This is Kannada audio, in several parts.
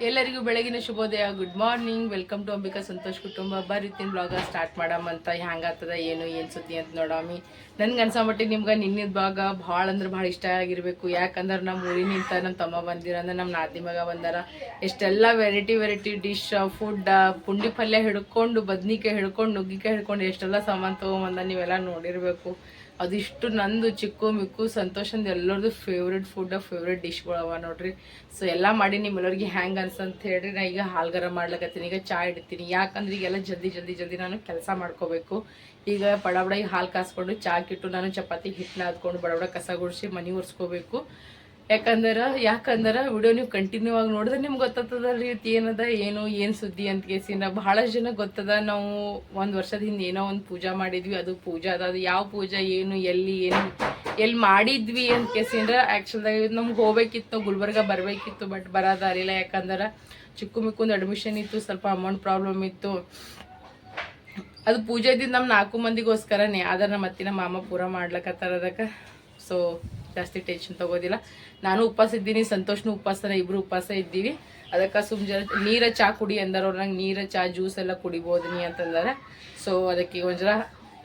ಎಲ್ಲರಿಗೂ ಬೆಳಗಿನ ಶುಭೋದಯ. Good morning welcome to Ambika Santosh ಕುಟುಂಬ ಬರೀತಿನ ಬ್ಲಾಗ ಸ್ಟಾರ್ಟ್ ಮಾಡಮಂತ ಹೆಂಗಾಗ್ತದ, ಏನು ಏನು ಸುದ್ದಿ ಅಂತ ನೋಡಾಮಿ. ನನ್ಗೆ ಅನ್ಸಮಟ್ಟಿಗೆ ನಿಮ್ಗೆ ನಿನ್ನಿದ ಭಾಗ ಭಾಳ ಅಂದ್ರೆ ಭಾಳ ಇಷ್ಟ ಆಗಿರಬೇಕು. ಯಾಕಂದ್ರೆ ನಮ್ಮ ಊರಿನಿಂದ ನಮ್ಮ ತಮ್ಮ ಬಂದಿರ, ಅಂದ್ರೆ ನಮ್ಮ ನಾದಿ ಮಗ ಬಂದಾರ. ಎಷ್ಟೆಲ್ಲ ವೆರೈಟಿ ವೆರೈಟಿ ಡಿಶ್ ಫುಡ್ ಪುಂಡಿ ಪಲ್ಯ ಹಿಡ್ಕೊಂಡು, ಬದ್ನಿಕಾಯಿ ಹಿಡ್ಕೊಂಡು, ನುಗ್ಗಿಕಾಯಿ ಹಿಡ್ಕೊಂಡು ಎಷ್ಟೆಲ್ಲ ಸಾಮಾನು ತೊಗೊಂಬಂದ ನೀವೆಲ್ಲ ನೋಡಿರ್ಬೇಕು. ಅದಿಷ್ಟು ನಂದು ಚಿಕ್ಕು ಮಿಕ್ಕು ಸಂತೋಷಂದು ಎಲ್ಲರದು ಫೇವ್ರೆಟ್ ಫುಡ್ ಫೇವ್ರೆಟ್ ಡಿಶ್ಗಳು ಅವ ನೋಡ್ರಿ. ಸೊ ಎಲ್ಲ ಮಾಡಿ ನಿಮ್ಮೆಲ್ಲರಿಗೆ ಹ್ಯಾಂಗ್ ಅನ್ಸಂತ ಹೇಳ್ರಿ. ನಾ ಈಗ ಹಾಲ್ಗರ ಮಾಡ್ಲಕತ್ತೀನಿ. ಈಗ ಚಾ ಇಡ್ತೀನಿ. ಯಾಕಂದ್ರೆ ಈಗೆಲ್ಲ ಜಲ್ದಿ ಜಲ್ದಿ ಜಲ್ದಿ ನಾನು ಕೆಲಸ ಮಾಡ್ಕೋಬೇಕು. ಈಗ ಬಡ ಹಾಲು ಕಾಸ್ಕೊಂಡು ಚಾಕಿಟ್ಟು ನಾನು ಚಪಾತಿ ಹಿಟ್ಟು ಹಾಕೊಂಡು ಬಡ ಬಡ ಕಸ ಗುಡಿಸಿ ಮನೆ ಒರೆಸ್ಕೋಬೇಕು. ಯಾಕಂದ್ರೆ ಯಾಕಂದ್ರೆ, ವಿಡಿಯೋ ನೀವು ಕಂಟಿನ್ಯೂ ಆಗಿ ನೋಡಿದ್ರೆ ನಿಮ್ಗೆ ಗೊತ್ತಾಗ್ತದ ರೀತಿ ಏನದ, ಏನು ಏನು ಸುದ್ದಿ ಅಂತ ಕೇಸಿನ ಬಹಳಷ್ಟು ಜನ ಗೊತ್ತದ, ನಾವು ಒಂದು ವರ್ಷದ ಹಿಂದೆ ಏನೋ ಒಂದು ಪೂಜಾ ಮಾಡಿದ್ವಿ, ಅದು ಪೂಜಾ ಅದ, ಅದು ಯಾವ ಪೂಜಾ, ಏನು, ಎಲ್ಲಿ ಏನು ಎಲ್ಲಿ ಮಾಡಿದ್ವಿ ಅಂತ ಕೇಸಿಂದ್ರ ಆ್ಯಕ್ಚುಲ್ದಾಗ ನಮ್ಗೆ ಹೋಗ್ಬೇಕಿತ್ತು ಗುಲ್ಬರ್ಗ ಬರಬೇಕಿತ್ತು ಬಟ್ ಬರೋದಾರಿಲ್ಲ ಯಾಕಂದ್ರೆ, ಚಿಕ್ಕು ಮಿಕ್ಕೊಂದು ಅಡ್ಮಿಷನ್ ಇತ್ತು, ಸ್ವಲ್ಪ ಅಮೌಂಟ್ ಪ್ರಾಬ್ಲಮ್ ಇತ್ತು. ಅದು ಪೂಜೆ ಇದ್ದಿದ್ದು ನಮ್ಮ ನಾಲ್ಕು ಮಂದಿಗೋಸ್ಕರನೇ, ಆದ್ರೆ ನಮ್ಮ ಅತ್ತಿನ ಮಾಮ ಪೂರ ಮಾಡ್ಲಕತ್ತಾರ ಅದಕ್ಕೆ. ಸೊ ಜಾಸ್ತಿ ಟೆನ್ಷನ್ ತಗೋದಿಲ್ಲ. ನಾನು ಉಪವಾಸ ಇದ್ದೀನಿ, ಸಂತೋಷ್ನು ಉಪವಾಸನ, ಇಬ್ರು ಉಪವಾಸ ಇದ್ದೀವಿ. ಅದಕ್ಕೆ ಸುಮ್ ಜನ ನೀರ ಚಾ ಕುಡಿ ಅಂದಾರ ನಂಗೆ ನೀರ, ಚಾ ಜ್ಯೂಸ್ ಎಲ್ಲ ಕುಡಿಬೋದು ನೀ ಅಂತಂದಾರೆ. ಸೊ ಅದಕ್ಕೆ ಒಂದು ಜರ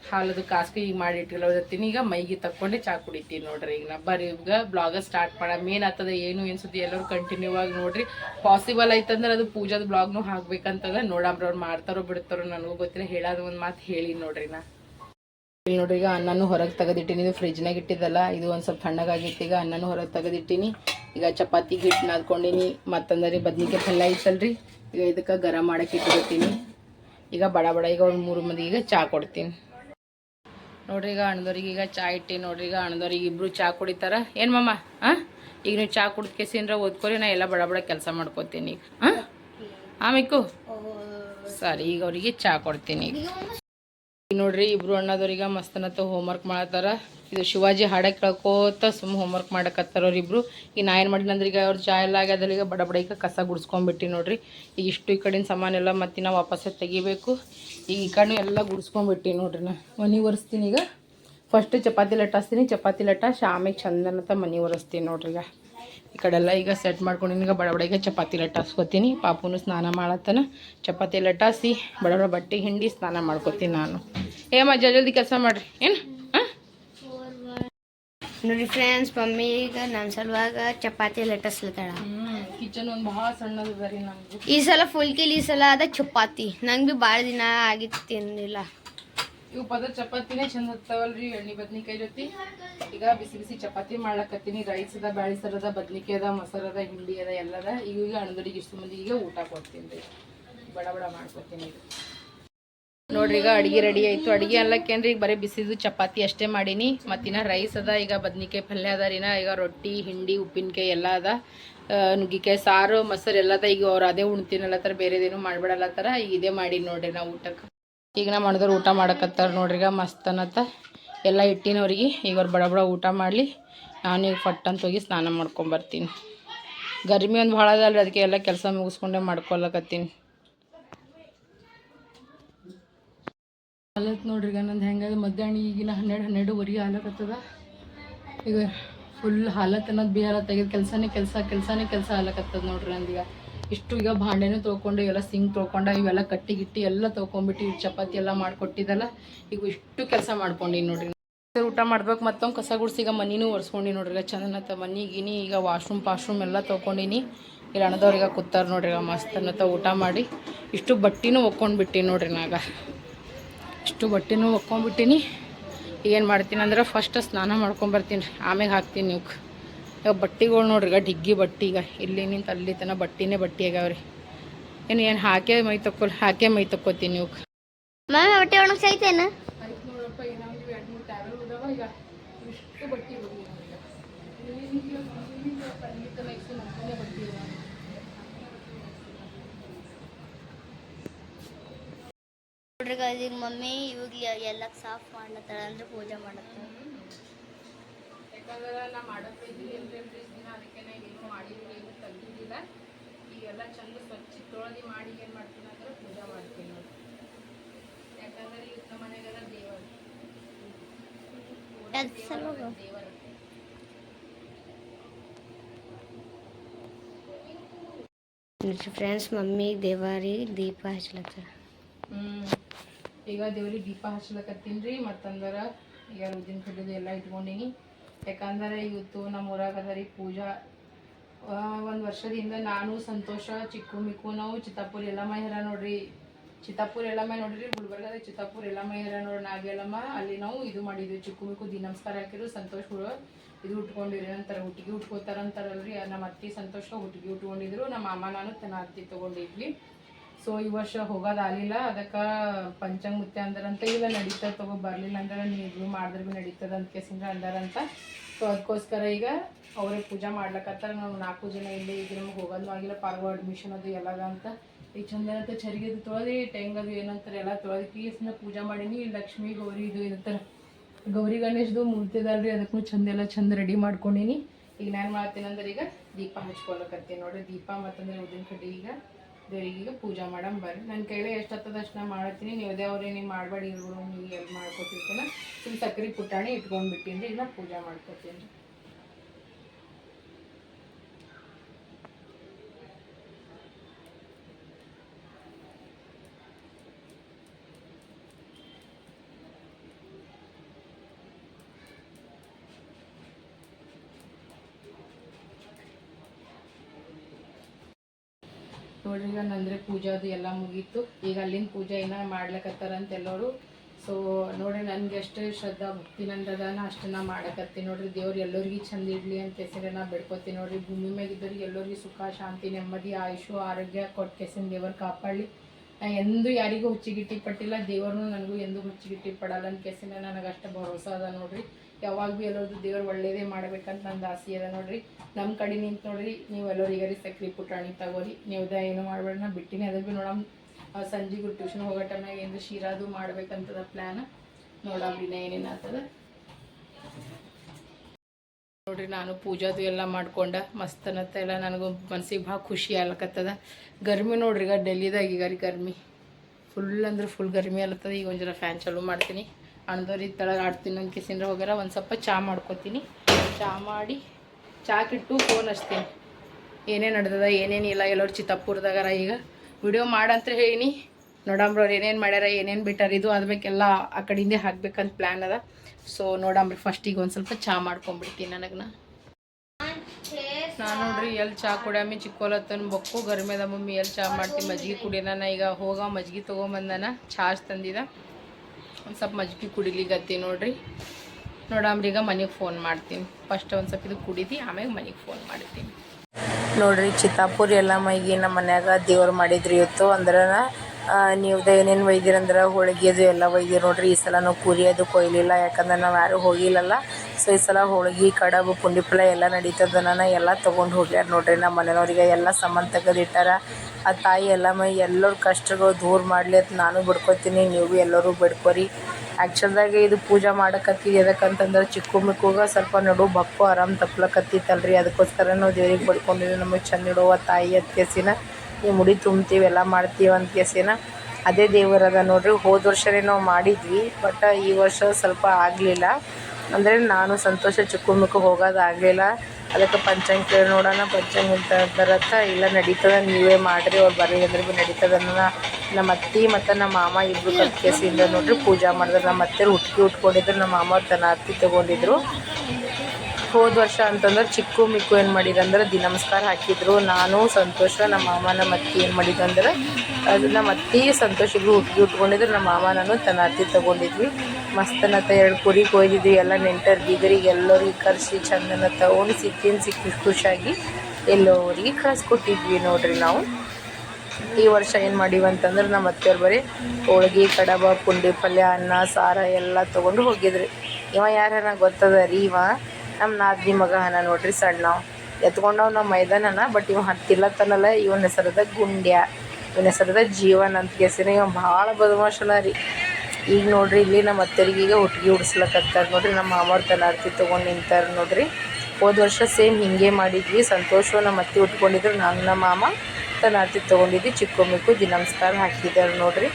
ಹಾಲದು ಕಾಸ್ಗೆ ಈಗ ಮಾಡಿಟ್ಟಿಲ್ಲ ಇಟ್ಟಿರ್ತೀನಿ ಈಗ ಮೈಗೆ ತಕ್ಕೊಂಡೆ ಚಾ ಕುಡಿತೀನಿ ನೋಡ್ರಿ. ಈಗ ನಾ ಬರೀ ಈಗ ಬ್ಲಾಗ ಸ್ಟಾರ್ಟ್ ಮಾಡ ಮೇನ್ ಆತದ, ಏನು ಏನು ಎಲ್ಲರೂ ಕಂಟಿನ್ಯೂ ಆಗಿ ನೋಡ್ರಿ. ಪಾಸಿಬಲ್ ಆಯ್ತಂದ್ರೆ ಅದು ಪೂಜಾದ ಬ್ಲಾಗ್ನು ಹಾಕ್ಬೇಕಂತದ ನೋಡಂಬ್ರ ಅವ್ರು ಮಾಡ್ತಾರೋ ಬಿಡ್ತಾರೋ ನನಗೂ ಗೊತ್ತಿಲ್ಲ. ಹೇಳೋದು ಒಂದು ಮಾತು ಹೇಳಿ ನೋಡ್ರಿ ನಾ. ಇಲ್ಲಿ ನೋಡ್ರಿ, ಈಗ ಅನ್ನನೂ ಹೊರಗೆ ತೆಗೆದಿಟ್ಟಿನಿ. ಇದು ಫ್ರಿಜ್ನಾಗ ಇಟ್ಟಿದ್ದಲ್ಲ, ಇದು ಒಂದು ಸ್ವಲ್ಪ ತಣ್ಣಗಾಗಿತ್ತು ಈಗ ಅನ್ನನೂ ಹೊರಗೆ ತೆಗೆದಿಟ್ಟಿನಿ. ಈಗ ಚಪಾತಿ ಹಿಟ್ಟು ನಾದ್ಕೊಂಡಿನಿ. ಮತ್ತಂದ್ರೆ ಬದ್ನಿಕಾಯಿ ಪಲ್ಯ ಐತಲ್ರಿ. ಈಗ ಇದಕ್ಕೆ ಗರಂ ಮಾಡಕ್ಕೆ ಇಟ್ಬಿಡ್ತೀನಿ ಈಗ ಬಡ ಬಡ, ಈಗ ಒಂದು ಮೂರು ಮಂದಿಗೆ ಚಾ ಕೊಡ್ತೀನಿ. ನೋಡ್ರಿ, ಈಗ ಅಣ್ಣದವ್ರಿಗೆ ಈಗ ಚಾ ಇಟ್ಟಿ ನೋಡ್ರಿ, ಈಗ ಅಣ್ಣದವ್ರಿಗೆ ಇಬ್ರು ಚಾ ಕುಡಿತಾರ. ಏನು ಮಮ್ಮ ಹಾಂ ಈಗ ನೀವು ಚಾ ಕುಡ್ದು ಕೇಸಿಂದ್ರ ಓದ್ಕೊರಿ, ನಾ ಎಲ್ಲ ಬಡ ಬಡ ಕೆಲಸ ಮಾಡ್ಕೋತೀನಿ. ಈಗ ಹಾಂ ಆಮೇಕು ಸರಿ, ಈಗ ಅವರಿಗೆ ಚಾ ಕೊಡ್ತೀನಿ ಈಗ. ಈಗ ನೋಡ್ರಿ ಇಬ್ರು ಅಣ್ಣದವ್ರಿಗೆ ಮಸ್ತನತ್ತ ಹೋಮ್ವರ್ಕ್ ಮಾಡತ್ತಾರ. ಇದು ಶಿವಾಜಿ ಹಾಡ ಕೇಳ್ಕೋತ ಹೋಮ್ ಹೋಮ್ವರ್ಕ್ ಮಾಡಕತ್ತಾರ ಅವ್ರಿಬ್ರು ಈಗ ನಾ ಏನು ಮಾಡಿನಂದ್ರೆ ಈಗ ಅವ್ರ ಚಾ ಎಲ್ಲ ಆಗ್ಯದಲ್ಲ ಈಗ ಬಡ ಬಡ ಈಗ ಕಸ ಗುಡ್ಸ್ಕೊಂಡ್ಬಿಟ್ಟಿ ನೋಡ್ರಿ. ಈಗ ಇಷ್ಟು ಈ ಕಡಿನ ಸಾಮಾನು ಎಲ್ಲ ಮತ್ತೆ ನಾವು ವಾಪಸ್ಸೇ ತೆಗಿಬೇಕು. ಈಗ ಈ ಕಡೆ ಎಲ್ಲ ಗುಡ್ಸ್ಕೊಂಡ್ಬಿಟ್ಟಿ ನೋಡ್ರಿ ನಾ. ಮನೆ ಒರೆಸ್ತೀನಿ ಈಗ. ಫಸ್ಟ್ ಚಪಾತಿ ಲಟ್ಟಾಸ್ತೀನಿ. ಚಪಾತಿ ಲಟ್ಟಾಸಿ ಆಮೇಲೆ ಚಂದನತ್ತ ಮನೆ ಒರೆಸ್ತೀನಿ ನೋಡ್ರಿ ಈಗ. ಈ ಕಡೆ ಎಲ್ಲ ಈಗ ಸೆಟ್ ಮಾಡ್ಕೊಂಡು ಈಗ ಬಡ ಬಡ ಈಗ ಚಪಾತಿ ಲಟ್ಟಾಸ್ಕೊತೀನಿ ಪಾಪುನು ಸ್ನಾನ ಮಾಡತ್ತನ. ಚಪಾತಿ ಲಟ್ಟಾಸಿ ಬಡ ಬಡ ಬಟ್ಟೆ ಹಿಂಡಿ ಸ್ನಾನ ಮಾಡ್ಕೊತೀನಿ ನಾನು. ಏ ಮಜ್ಜ ಜಲ್ದಿ ಕೆಲಸ ಮಾಡ್ರಿ. ಏನು? ನೋಡಿ ಫ್ರೆಂಡ್ಸ್ ಮಮ್ಮಿ ಈಗ ನಮ್ಮ ಸಲುವಾಗ ಚಪಾತಿ ಲಟ್ಟಿಸ್ಲತ್ತಾಳ ಕಿಚನ್ ಒಂದು ಭಾಳ ಸಣ್ಣದು ಬರೀ ನಮ್ದು. ಈ ಸಲ ಫುಲ್ ಕಿಲ್ ಈ ಸಲ ಅದ ಚಪಾತಿ. ನಂಗೆ ಭೀ ಭಾಳ ದಿನ ಆಗಿತ್ತು ತಿಂದಿಲ್ಲ. ಇವು ಪದ ಚಪಾತಿನೇ ಚಂದ ಹತ್ತವಲ್ರಿ ಎಣ್ಣೆ ಬದ್ನಿಕಾಯಿ ಜೊತೆ. ಈಗ ಬಿಸಿ ಬಿಸಿ ಚಪಾತಿ ಮಾಡ್ಲಕತ್ತೀನಿ. ರೈಸ್ ಅದ ಬ್ಯಾಳಿ ಅದ, ಬದ್ನಿಕಾಯಿ ಅದ, ಮೊಸರು ಅದ, ಹಿಂಡಿ ಅದ ಎಲ್ಲದ ಈಗ ಈಗ ಅಣದಡಿಗೆ ಇಷ್ಟು ಮಂದಿಗೆ ಊಟ ಕೊಡ್ತೀನಿ ರೀ. ಬಡ ಬಡ ಮಾಡ್ಕೊತೀನಿ ಈಗ. ನೋಡ್ರಿ, ಈಗ ಅಡಿಗೆ ರೆಡಿ ಆಯ್ತು. ಅಡಿಗೆ ಅಲ್ಲಕ್ಕೇನ್ರಿ ಈಗ ಬರೀ ಬಿಸಿದು ಚಪಾತಿ ಅಷ್ಟೇ ಮಾಡೀನಿ. ಮತ್ತಿನ ರೈಸ್ ಅದ, ಈಗ ಬದ್ನಿಕಾಯಿ ಪಲ್ಯ ಅದ ರೀನ ಈಗ ರೊಟ್ಟಿ, ಹಿಂಡಿ, ಉಪ್ಪಿನಕಾಯಿ ಎಲ್ಲ ಅದ. ನುಗ್ಗಿಕಾಯಿ, ಸಾರು ಮೊಸರು ಎಲ್ಲದ ಈಗ ಅವ್ರು ಅದೇ ಉಣ್ತೀನಲ್ಲತ್ತಾರ ಬೇರೆದೇನು ಮಾಡ್ಬಿಡಲ್ಲತ್ತಾರ ಈಗ ಇದೇ ಮಾಡಿ ನೋಡ್ರಿ ನಾವು ಊಟಕ್ಕೆ. ಈಗ ನಮ್ಮ ಅಣ್ಣದವ್ರು ಊಟ ಮಾಡಕತ್ತಾರ ನೋಡ್ರಿಗ ಮಸ್ತ್ ಅನ್ನತ್ತ. ಎಲ್ಲ ಇಟ್ಟಿನವ್ರಿಗೆ ಈಗ ಅವ್ರು ಬಡ ಬಡ ಊಟ ಮಾಡಲಿ. ನಾನು ಈಗ ಫಟ್ ಹೋಗಿ ಸ್ನಾನ ಮಾಡ್ಕೊಂಬರ್ತೀನಿ ಗರ್ಮಿ ಒಂದು ಭಾಳ ಅದಲ್ರಿ ಅದಕ್ಕೆ ಎಲ್ಲ ಕೆಲಸ ಮುಗಿಸ್ಕೊಂಡೆ ಮಾಡ್ಕೊಳಕತ್ತೀನಿ ಹಾಲತ್ ನೋಡ್ರಿಗ ನಂದು ಹೆಂಗದ ಮಧ್ಯಾಹ್ನ ಈಗಿನ ಹನ್ನೆರಡು ಹನ್ನೆರಡುವರೆಗೆ ಹಾಲಕತ್ತದ ಈಗ ಫುಲ್ ಹಾಲತ್ ಅನ್ನೋದು ಬಿ ಹಾಲತ್ತಾಗ್ಯದ ಕೆಲಸನೇ ಕೆಲಸ ಕೆಲಸನೇ ಕೆಲಸ ಆಲಕತ್ತದ ನೋಡ್ರಿ ನಂದೀಗ ಇಷ್ಟು ಈಗ ಭಾಂಡೆನೂ ತೊಳ್ಕೊಂಡು, ಇವೆಲ್ಲ ಸಿಂಗ್ ತೊಳ್ಕೊಂಡು, ಇವೆಲ್ಲ ಕಟ್ಟಿ ಗಿಟ್ಟಿ ಎಲ್ಲ ತೊಳ್ಕೊಂಡ್ಬಿಟ್ಟು ಚಪಾತಿ ಎಲ್ಲ ಮಾಡಿಕೊಟ್ಟಿದ್ದಲ್ಲ, ಈಗ ಇಷ್ಟು ಕೆಲಸ ಮಾಡ್ಕೊಂಡಿನಿ ನೋಡ್ರಿ. ಊಟ ಮಾಡ್ಬೇಕು, ಮತ್ತೊಂದು ಕಸ ಗುಡ್ಸಿ ಈಗ ಮನಿನೂ ಒರೆಸ್ಕೊಂಡು ನೋಡ್ರಿ ಚಂದನತ್ತ ಮನಿ ಗಿನಿ, ಈಗ ವಾಶ್ರೂಮ್, ಪಾಶ್ರೂಮ್ ಎಲ್ಲ ತೊಗೊಂಡಿನಿ ಇಲ್ಲಿ ಅಣ್ಣದವ್ರಿಗೆ ಕೂತಾರ ನೋಡ್ರಿ ಮಸ್ತ್ ಅನ್ನತ್ತ ಊಟ ಮಾಡಿ, ಇಷ್ಟು ಬಟ್ಟಿನೂ ಒಕ್ಕೊಂಡ್ಬಿಟ್ಟಿನಿ ನೋಡ್ರಿ ನಾಗ. ಇಷ್ಟು ಬಟ್ಟೆನೂ ಒಕ್ಕೊಂಡ್ಬಿಟ್ಟಿನಿ. ಏನು ಮಾಡ್ತೀನಿ ಅಂದ್ರೆ ಫಸ್ಟ್ ಸ್ನಾನ ಮಾಡ್ಕೊಂಬರ್ತೀನಿ ರೀ ಆಮೇಲೆ ಹಾಕ್ತೀನಿ ನೀವು ಈಗ ಬಟ್ಟೆಗಳು ನೋಡ್ರಿ ಈಗ ಡಿಗ್ಗಿ ಬಟ್ಟೆ ಈಗ ಇಲ್ಲಿ ನಿಂತ ಅಲ್ಲಿ ತನಕ ಬಟ್ಟಿನೇ ಬಟ್ಟೆ ಆಗ್ಯಾವ್ರಿ. ಏನು ಏನು ಹಾಕೇ ಮೈ ತಕ್ಕೊ ಹಾಕೇ ಮೈ ತಕ್ಕೋತೀನಿ ನೀವು ಮಮ್ಮಿ ಬಟ್ಟೆ ಒಣಗ್ಸೈತೇನ ನೋಡ್ರಿ ಈಗ ಮಮ್ಮಿ ಇವಾಗ ಎಲ್ಲ ಸಾಫ್ ಮಾಡತ್ತಾಳ ಅಂದ್ರೆ ಪೂಜೆ ಮಾಡತ್ತಾಳ ಯಾಕಂದ್ರೆ ನಾ ದಿನ ಅದಕ್ಕೆ ನಾ ಏನು ತೆಗ್ದಿದ್ದಿಲ್ಲ ಈಗೆಲ್ಲ ಚಂದ ಸ್ವಚ್ಛ ತೊಳೆದು ಮಾಡಿ ಏನು ಮಾಡ್ತೀನಿ ಅಂದ್ರೆ ಪೂಜೆ ಮಾಡ್ತೀನಿ ನೋಡಿ ಯಾಕಂದ್ರೆ ಈಗ ನಮ್ಮ ಮನೆಗೆಲ್ಲ ದೇವರು. ದೇವರು ಫ್ರೆಂಡ್ಸ್ ಮಮ್ಮಿ ದೇವಾರಿ ದೀಪ ಹಚ್ಲತ್ತ ಹ್ಮ್. ಈಗ ದೇವ್ರಿಗೆ ದೀಪ ಹಚ್ಲಕತ್ತೀನಿ ರೀ ಮತ್ತಂದ್ರೆ ಈಗ ಉದ್ದಿನ ಕಡ್ಡಿದು ಎಲ್ಲ ಇಟ್ಕೊಂಡಿನಿ. ಯಾಕಂದ್ರೆ ಇವತ್ತು ನಮ್ಮ ಊರಾಗ ಅದ ರೀ ಪೂಜಾ ಒಂದು ವರ್ಷದಿಂದ ನಾನು, ಸಂತೋಷ, ಚಿಕ್ಕು, ಮಿಕ್ಕು, ನಾವು ಚಿತ್ತಾಪುರ ಎಲ್ಲಮ್ಮ ಹೇರ ನೋಡ್ರಿ. ಚಿತ್ತಾಪುರ ಎಲ್ಲಮ್ಮ ನೋಡ್ರಿ, ಗುಲ್ಬರ್ಗದ ಚಿತ್ತಾಪುರ ಎಲ್ಲಮ್ಮ ಹೇರ ನೋಡಿ ನಾಗೇಲಮ್ಮ ಎಲ್ಲಮ್ಮ ಅಲ್ಲಿ ನಾವು ಇದು ಮಾಡಿದ್ವಿ. ಚಿಕ್ಕು, ಮಿಕ್ಕು ದಿ ನಮಸ್ಕಾರ ಹಾಕಿರು ಸಂತೋಷ ಇದು ಉಟ್ಕೊಂಡಿರಿ ಅಂತಾರೆ, ಹುಟ್ಟಿಗೆ ಉಟ್ಕೋತಾರ ಅಂತಾರಲ್ರಿ ನಮ್ಮ ಅತ್ತಿ ಸಂತೋಷ ಹುಟ್ಟಿಗೆ ಉಟ್ಕೊಂಡಿದ್ರು, ನಮ್ಮ ಅಮ್ಮ ನಾನು ತನ್ನ ಅತ್ತಿ ತಗೊಂಡಿದ್ವಿ. ಸೊ ಈ ವರ್ಷ ಹೋಗೋದಾಗಲಿಲ್ಲ ಅದಕ್ಕೆ ಪಂಚಮುತ್ಯ ಅಂದರಂತ ಇಲ್ಲ ನಡೀತದೆ ತಗೋ, ಬರಲಿಲ್ಲ ಅಂದ್ರೆ ನೀವು ಮಾಡಿದ್ರೆ ಭೀ ನಡೀತದೆ ಅಂತ ಕೇಸಿಂದ ಅಂದಾರಂತ ಸೊ ಅದಕ್ಕೋಸ್ಕರ ಈಗ ಅವರೇ ಪೂಜೆ ಮಾಡ್ಲಕತ್ತಾರ. ನಾವು ನಾಲ್ಕು ಜನ ಇಲ್ಲೇ ಈಗ ನಮ್ಗೆ ಹೋಗೋದು ಆಗಿಲ್ಲ. ಪಾರ್ವ ಅಡ್ಮಿಷನ್ ಅದು ಎಲ್ಲದ ಅಂತ. ಈಗ ಚಂದ ಅಂತ ಚರಿಗೆದು ತೊಳೆದು ಟೆಂಗ್ ಅದು ಏನಂತಾರೆ ಎಲ್ಲ ತೊಳೆದು ಕೀಸ್ನ ಪೂಜೆ ಮಾಡೀನಿ. ಲಕ್ಷ್ಮಿ ಗೌರಿ ಇದು ಇರ್ತಾರೆ ಗೌರಿ ಗಣೇಶದು ಮೂರ್ತಿ ರೀ ಅದಕ್ಕೂ ಚಂದ ಎಲ್ಲ ಚಂದ ರೆಡಿ ಮಾಡ್ಕೊಂಡಿನಿ. ಈಗ ನಾನು ಮಾಡ್ತೀನಿ ಅಂದ್ರೆ ಈಗ ದೀಪ ಹಚ್ಕೊಳಕತ್ತೀನಿ ನೋಡ್ರಿ. ದೀಪ ಮತ್ತಂದ್ರೆ ಉದ್ದಿನ ಕಡ್ಡಿ ಈಗ ದೇವ್ರಿಗೆ ಪೂಜೆ ಮಾಡಮ್, ಬರ್ರಿ. ನನ್ನ ಕೈಲೇ ಎಷ್ಟು ಹತ್ತದ ಅಷ್ಟು ನಾ ಮಾಡತ್ತೀನಿ ನೀವು ದೇವ್ರೇ, ನೀವು ಮಾಡಬೇಡಿ ಇರ್ಬಿಡು ನೀವು ಎಲ್ಲಿ ಮಾಡ್ಕೊತಿರ್ತೀನ ಸುಮ್ಮನೆ ಸಕ್ರೆ ಪುಟಾಣಿ ಈಗ ನಾ ಪೂಜೆ ಮಾಡ್ಕೊತೀನಿ ನೋಡ್ರಿ ಈಗ ನಂದ್ರೆ ಪೂಜೆ ಅದು ಎಲ್ಲ ಮುಗೀತು. ಈಗ ಅಲ್ಲಿನ ಪೂಜೆ ಏನ ಮಾಡ್ಲಿಕ್ಕತ್ತಾರಂತ ಎಲ್ಲರೂ. ಸೊ ನೋಡ್ರಿ, ನನ್ಗೆ ಎಷ್ಟು ಶ್ರದ್ಧಾ, ಭಕ್ತಿ ನಂದದ ನಾ ಅಷ್ಟನ್ನ ಮಾಡಕತ್ತೀನಿ ನೋಡ್ರಿ. ದೇವ್ರು ಎಲ್ಲರಿಗೂ ಚಂದ ಇಡ್ಲಿ ಅಂತ ಹೆಸರು ನಾ ಬಿಡ್ಕೊತೀನಿ ನೋಡ್ರಿ. ಭೂಮಿ ಮ್ಯಾಗಿದ್ದವ್ರಿಗೆ ಎಲ್ಲರಿಗೂ ಸುಖ, ಶಾಂತಿ, ನೆಮ್ಮದಿ, ಆಯುಷು, ಆರೋಗ್ಯ ಕೊಟ್ಟು ಕೆಸಿನ ದೇವ್ರು ಕಾಪಾಡಲಿ. ಎಂದೂ ಯಾರಿಗೂ ಹುಚ್ಚಿಗಿಟ್ಟಿ ಪಟ್ಟಿಲ್ಲ. ದೇವ್ರನ್ನೂ ನನಗೂ ಎಂದೂ ಹುಚ್ಚಿಗಿಟ್ಟಿ ಪಡಲ್ಲ ಅಂತ ಕೆಸಿನ ನನಗೆ ಅಷ್ಟು ಭರೋಸಾ ಅದ ನೋಡ್ರಿ. ಯಾವಾಗ ಭೀ ಎಲ್ಲರದು ದೇವ್ರು ಒಳ್ಳೇದೇ ಮಾಡ್ಬೇಕಂತ ನಂದು ಆಸೆ ಅದ ನೋಡ್ರಿ. ನಮ್ಮ ಕಡೆ ನಿಂತು ನೋಡ್ರಿ, ನೀವು ಎಲ್ಲರಿಗರಿ ಸಕ್ರಿ ಪುಟಾಣಿ ತಗೋರಿ. ನೀವು ದ ಏನು ಮಾಡ್ಬೇಡ ನಾ ಬಿಟ್ಟಿನಿ. ಅದ್ರ ಭೀ ನೋಡಮ್ ಸಂಜೆಗೂ ಟ್ಯೂಷನ್ ಹೋಗೋ ಟೈಮ್ನಾಗ ಏನು ಶಿರಾದು ಮಾಡ್ಬೇಕಂತದ ಪ್ಲ್ಯಾನ್ ನೋಡಮ್ರಿ ನಾ ಏನೇನು ಆಗ್ತದ. ನೋಡ್ರಿ, ನಾನು ಪೂಜಾದು ಎಲ್ಲ ಮಾಡ್ಕೊಂಡ ಮಸ್ತ್ ಅನ್ನತ್ತ ಎಲ್ಲ ನನಗೂ ಮನ್ಸಿಗೆ ಭಾಳ ಖುಷಿ ಆಗ್ಲಕತ್ತದ. ಗರ್ಮಿ ನೋಡ್ರಿ, ಈಗ ಡೆಲ್ಲಿದಾಗ ಈಗ ರೀ ಗರ್ಮಿ. ಫುಲ್ ಅಂದ್ರೆ ಫುಲ್ ಗರ್ಮಿ ಆಲತ್ತದ ಈಗ ಒಂದು ಜರ ಫ್ಯಾನ್ ಚಾಲೂ ಮಾಡ್ತೀನಿ. ಅಣ್ದವ್ರಿಗೆ ತಳ ಆಡ್ತೀನಿ ನನ್ನ ಕಿಸಿಂದ್ರೆ ಹೋಗ್ಯಾರ, ಒಂದು ಸ್ವಲ್ಪ ಚಾ ಮಾಡ್ಕೊತೀನಿ. ಚಾ ಮಾಡಿ ಚಾಕಿಟ್ಟು ಫೋನ್ ಹಚ್ತೀನಿ. ಏನೇನು ನಡ್ದದ ಏನೇನಿಲ್ಲ ಎಲ್ಲರೂ ಚಿತ್ತಾಪುರದಾಗಾರ ಈಗ. ವಿಡಿಯೋ ಮಾಡಂತ ಹೇಳಿನಿ. ನೋಡಂಬ್ರವ್ರು ಏನೇನು ಮಾಡ್ಯಾರ, ಏನೇನು ಬಿಟ್ಟಾರ, ಇದು ಅದಕ್ಕೆಲ್ಲ ಆ ಕಡೆಯಿಂದ ಹಾಕ್ಬೇಕಂತ ಪ್ಲ್ಯಾನ್ ಅದ. ಸೊ ನೋಡಂಬ್ರಿ ಫಸ್ಟಿಗೆ ಒಂದು ಸ್ವಲ್ಪ ಚಹಾ ಮಾಡ್ಕೊಂಬಿಡ್ತೀನಿ ನನಗೆ ನಾನು ನೋಡ್ರಿ ಎಲ್ಲಿ ಚಾ ಕುಡಿಯಮ್ಮಿ ಚಿಕ್ಕೋಲತ್ತನ ಬೊಕ್ಕು, ಗರ್ಮೆದ ಮಮ್ಮಿ ಎಲ್ಲಿ ಚಾ ಮಾಡ್ತೀನಿ ಮಜ್ಜಿಗೆ ಕುಡಿಯೋಣ ಈಗ ಹೋಗ ಮಜ್ಜಿಗೆ ತೊಗೊಂಬಂದನ, ಚಾರ್ಜ್ ತಂದಿದ. ಒಂದು ಸ್ವಲ್ಪ ಮಜ್ಜಿಗೆ ಕುಡಿಲಿಗತ್ತಿ ನೋಡ್ರಿ. ನೋಡಾಮ್ರಿ, ಈಗ ಮನೆಗೆ ಫೋನ್ ಮಾಡ್ತೀನಿ. ಫಸ್ಟ್ ಒಂದು ಸ್ವಲ್ಪ ಇದು ಕುಡಿದು ಆಮೇಲೆ ಮನೆಗೆ ಫೋನ್ ಮಾಡ್ತೀನಿ. ನೋಡ್ರಿ, ಚಿತ್ತಾಪುರ್ ಎಲ್ಲ ಮೈಗೆ ನಮ್ಮ ಮನ್ಯಾಗ ದೇವ್ರು ಮಾಡಿದ್ರಿ ಇವತ್ತು. ಅಂದ್ರೆ ನೀವ್ದು ಏನೇನು ಒಯ್ದಿರಂದ್ರೆ ಹೋಳಿಗೆ ಅದು ಎಲ್ಲ ಒಯ್ದಿರಿ ನೋಡ್ರಿ, ಈ ಸಲ ನಾವು ಪೂರಿ ಅದು ಕೊಯ್ಲಿಲ್ಲ, ಯಾಕಂದ್ರೆ ನಾವು ಯಾರೂ ಹೋಗಿಲ್ಲಲ್ಲ. ಸೊ ಈ ಸಲ ಹೋಳಿಗೆ, ಕಡಬು, ಪುಂಡಿ ಪಲ್ಯ ಎಲ್ಲ ನಡೀತದ ನಾನು ಎಲ್ಲ ತೊಗೊಂಡು ಹೋಗ್ಯಾರ ನೋಡ್ರಿ ನಮ್ಮ ಮನೆಯವ್ರಿಗೆ ಎಲ್ಲ ಸಾಮಾನು ತೆಗೆದಿಟ್ಟಾರ ಆ ತಾಯಿ ಎಲ್ಲ ಮೈ ಎಲ್ಲರ ಕಷ್ಟಗಳು ದೂರ ಮಾಡಲಿ ಅಂತ ನಾನು ಬಿಡ್ಕೊತೀನಿ, ನೀವು ಎಲ್ಲರೂ ಬಿಡ್ಕೊರಿ. ಆ್ಯಕ್ಚುಲ್ದಾಗ ಇದು ಪೂಜೆ ಮಾಡಕತ್ತಿ ಎದಕ್ಕಂತಂದ್ರೆ ಚಿಕ್ಕು ಮಿಕ್ಕುಗ ಸ್ವಲ್ಪ ನಡು ಬಕ್ಕು ಆರಾಮ್ ತಪ್ಲಕತ್ತಿತ್ತಲ್ರಿ, ಅದಕ್ಕೋಸ್ಕರ ನಾವು ದೇವ್ರಿಗೆ ಬಡ್ಕೊಂಡಿದ್ವಿ, ನಮಗೆ ಚಂದ ಇಡುವ ತಾಯಿ ಅಂತ ನೀವು ಮುಡಿ ತುಂಬ್ತೀವಿ ಎಲ್ಲ ಮಾಡ್ತೀವಿ ಅಂತ ಕೇಸಿನ ಅದೇ ದೇವರದ ನೋಡ್ರಿ, ಹೋದ ವರ್ಷನೇ ನಾವು ಮಾಡಿದ್ವಿ ಬಟ್ ಈ ವರ್ಷ ಸ್ವಲ್ಪ ಆಗಲಿಲ್ಲ. ಅಂದರೆ ನಾನು ಸಂತೋಷ ಚಿಕ್ಕು ಹೋಗೋದು ಹೋಗೋದಾಗಲಿಲ್ಲ ಅದಕ್ಕೆ ಪಂಚಾಂಗ ಕೇಳಿ ನೋಡೋಣ, ಪಂಚಾಂಗ ಅಂತ ಇಲ್ಲ, ನಡೀತದ, ನೀವೇ ಮಾಡಿರಿ, ಅವ್ರು ಬರ್ರಿ ಅಂದ್ರೆ ಭೀ ನಡೀತದ ನಮ್ಮ ಅತ್ತಿ ಮತ್ತು ನಮ್ಮ ಮಾಮ ಇಬ್ಬರು ಕತ್ ಕೇಸಿಂದ ನೋಡ್ರಿ, ಪೂಜೆ ಮಾಡಿದ್ರು. ನಮ್ಮ ಅತ್ತೆ ಉಟ್ಕಿ ಉಟ್ಕೊಂಡಿದ್ರು ನಮ್ಮ ಮಾಮ ಅವ್ರು ತನ್ನ ಅತ್ತಿ ತೊಗೊಂಡಿದ್ರು. ಹೋದ ವರ್ಷ ಅಂತಂದ್ರೆ ಚಿಕ್ಕು ಮಿಕ್ಕು ಏನು ಮಾಡಿದಂದ್ರೆ ದಿ ನಮಸ್ಕಾರ ಹಾಕಿದ್ರು. ನಾನು, ಸಂತೋಷ, ನಮ್ಮ ಮಾಮನ ನಮ್ಮ ಅತ್ತಿ ಏನು ಮಾಡಿದಂದ್ರೆ ಅದು ನಮ್ಮ ಅತ್ತಿ ಸಂತೋಷ ಇಬ್ರು ಉಟ್ಗಿ ಉಟ್ಕೊಂಡಿದ್ರು. ನಮ್ಮ ಮಾಮ ನಾನು ತನ್ನ ಅತ್ತಿ ತೊಗೊಂಡಿದ್ವಿ. ಮಸ್ತನತ್ತ ಎರಡು ಕುರಿ ಕೊಯ್ದಿದ್ವಿ ಎಲ್ಲ ನೆಂಟರು ಬೀಗರಿಗೆ ಎಲ್ಲರಿಗೆ ಕರೆಸಿ ಚಂದನ ತಗೊಂಡು ಸಿಕ್ಕಿನ ಸಿಕ್ಕಿ ಖುಷಿಯಾಗಿ ಎಲ್ಲೋರಿಗೆ ಕಳಿಸ್ಕೊಟ್ಟಿದ್ವಿ ನೋಡ್ರಿ ನಾವು. ಈ ವರ್ಷ ಏನು ಮಾಡೀವಿ ಅಂತಂದ್ರೆ ನಮ್ಮ ಅತ್ತೆಯವ್ರು ಬರೀ ಹೋಳ್ಗೆ, ಕಡಬ, ಪುಂಡಿ, ಪಲ್ಯ, ಅನ್ನ, ಸಾರ ಎಲ್ಲ ತೊಗೊಂಡು ಹೋಗಿದ್ರಿ. ಇವ ಯಾರ್ಯಾರ ಗೊತ್ತದ ರೀ ಇವ? ನಮ್ಮ ನಾದ್ನಿ ಮಗ ಹನ ನೋಡ್ರಿ ಸಣ್ಣ. ಎತ್ಕೊಂಡವ್ ನಮ್ಮ ಮೈದಾನನ ಬಟ್ ಇವ ಹತ್ತಿಲ್ಲತ್ತನಲ್ಲ ಇವನ ಹೆಸರದ ಗುಂಡ್ಯ. ಇವನ ಹೆಸರದ ಜೀವನ್ ಅಂತ ಕೆಸಿನ ಇವ ಭಾಳ ಬದಮಾಶನ ರೀ. ಈಗ ನೋಡ್ರಿ, ಇಲ್ಲಿ ನಮ್ಮ ಅತ್ತರಿಗೆ ಈಗ ಹುಟ್ಟಿಗೆ ಉಡ್ಸ್ಲಕತ್ತಾರ ನೋಡ್ರಿ ನಮ್ಮ ಮಾಮವ್ರ ತಲಾರ್ತಿ ತೊಗೊಂಡು ನಿಂತಾರ ನೋಡ್ರಿ. ಹೋದ ವರ್ಷ ಸೇಮ್ ಹಿಂಗೆ ಮಾಡಿದ್ವಿ, ಸಂತೋಷ ನಮ್ಮ ಅತ್ತಿ ಉಟ್ಕೊಂಡಿದ್ರು, ನಾನು ನಮ್ಮ ಮಾಮ ತನ್ನ ಅರ್ತಿ ತೊಗೊಂಡಿದ್ವಿ ದಿ ನಮಸ್ಕಾರ ಹಾಕಿದ್ದಾರೆ ನೋಡ್ರಿ.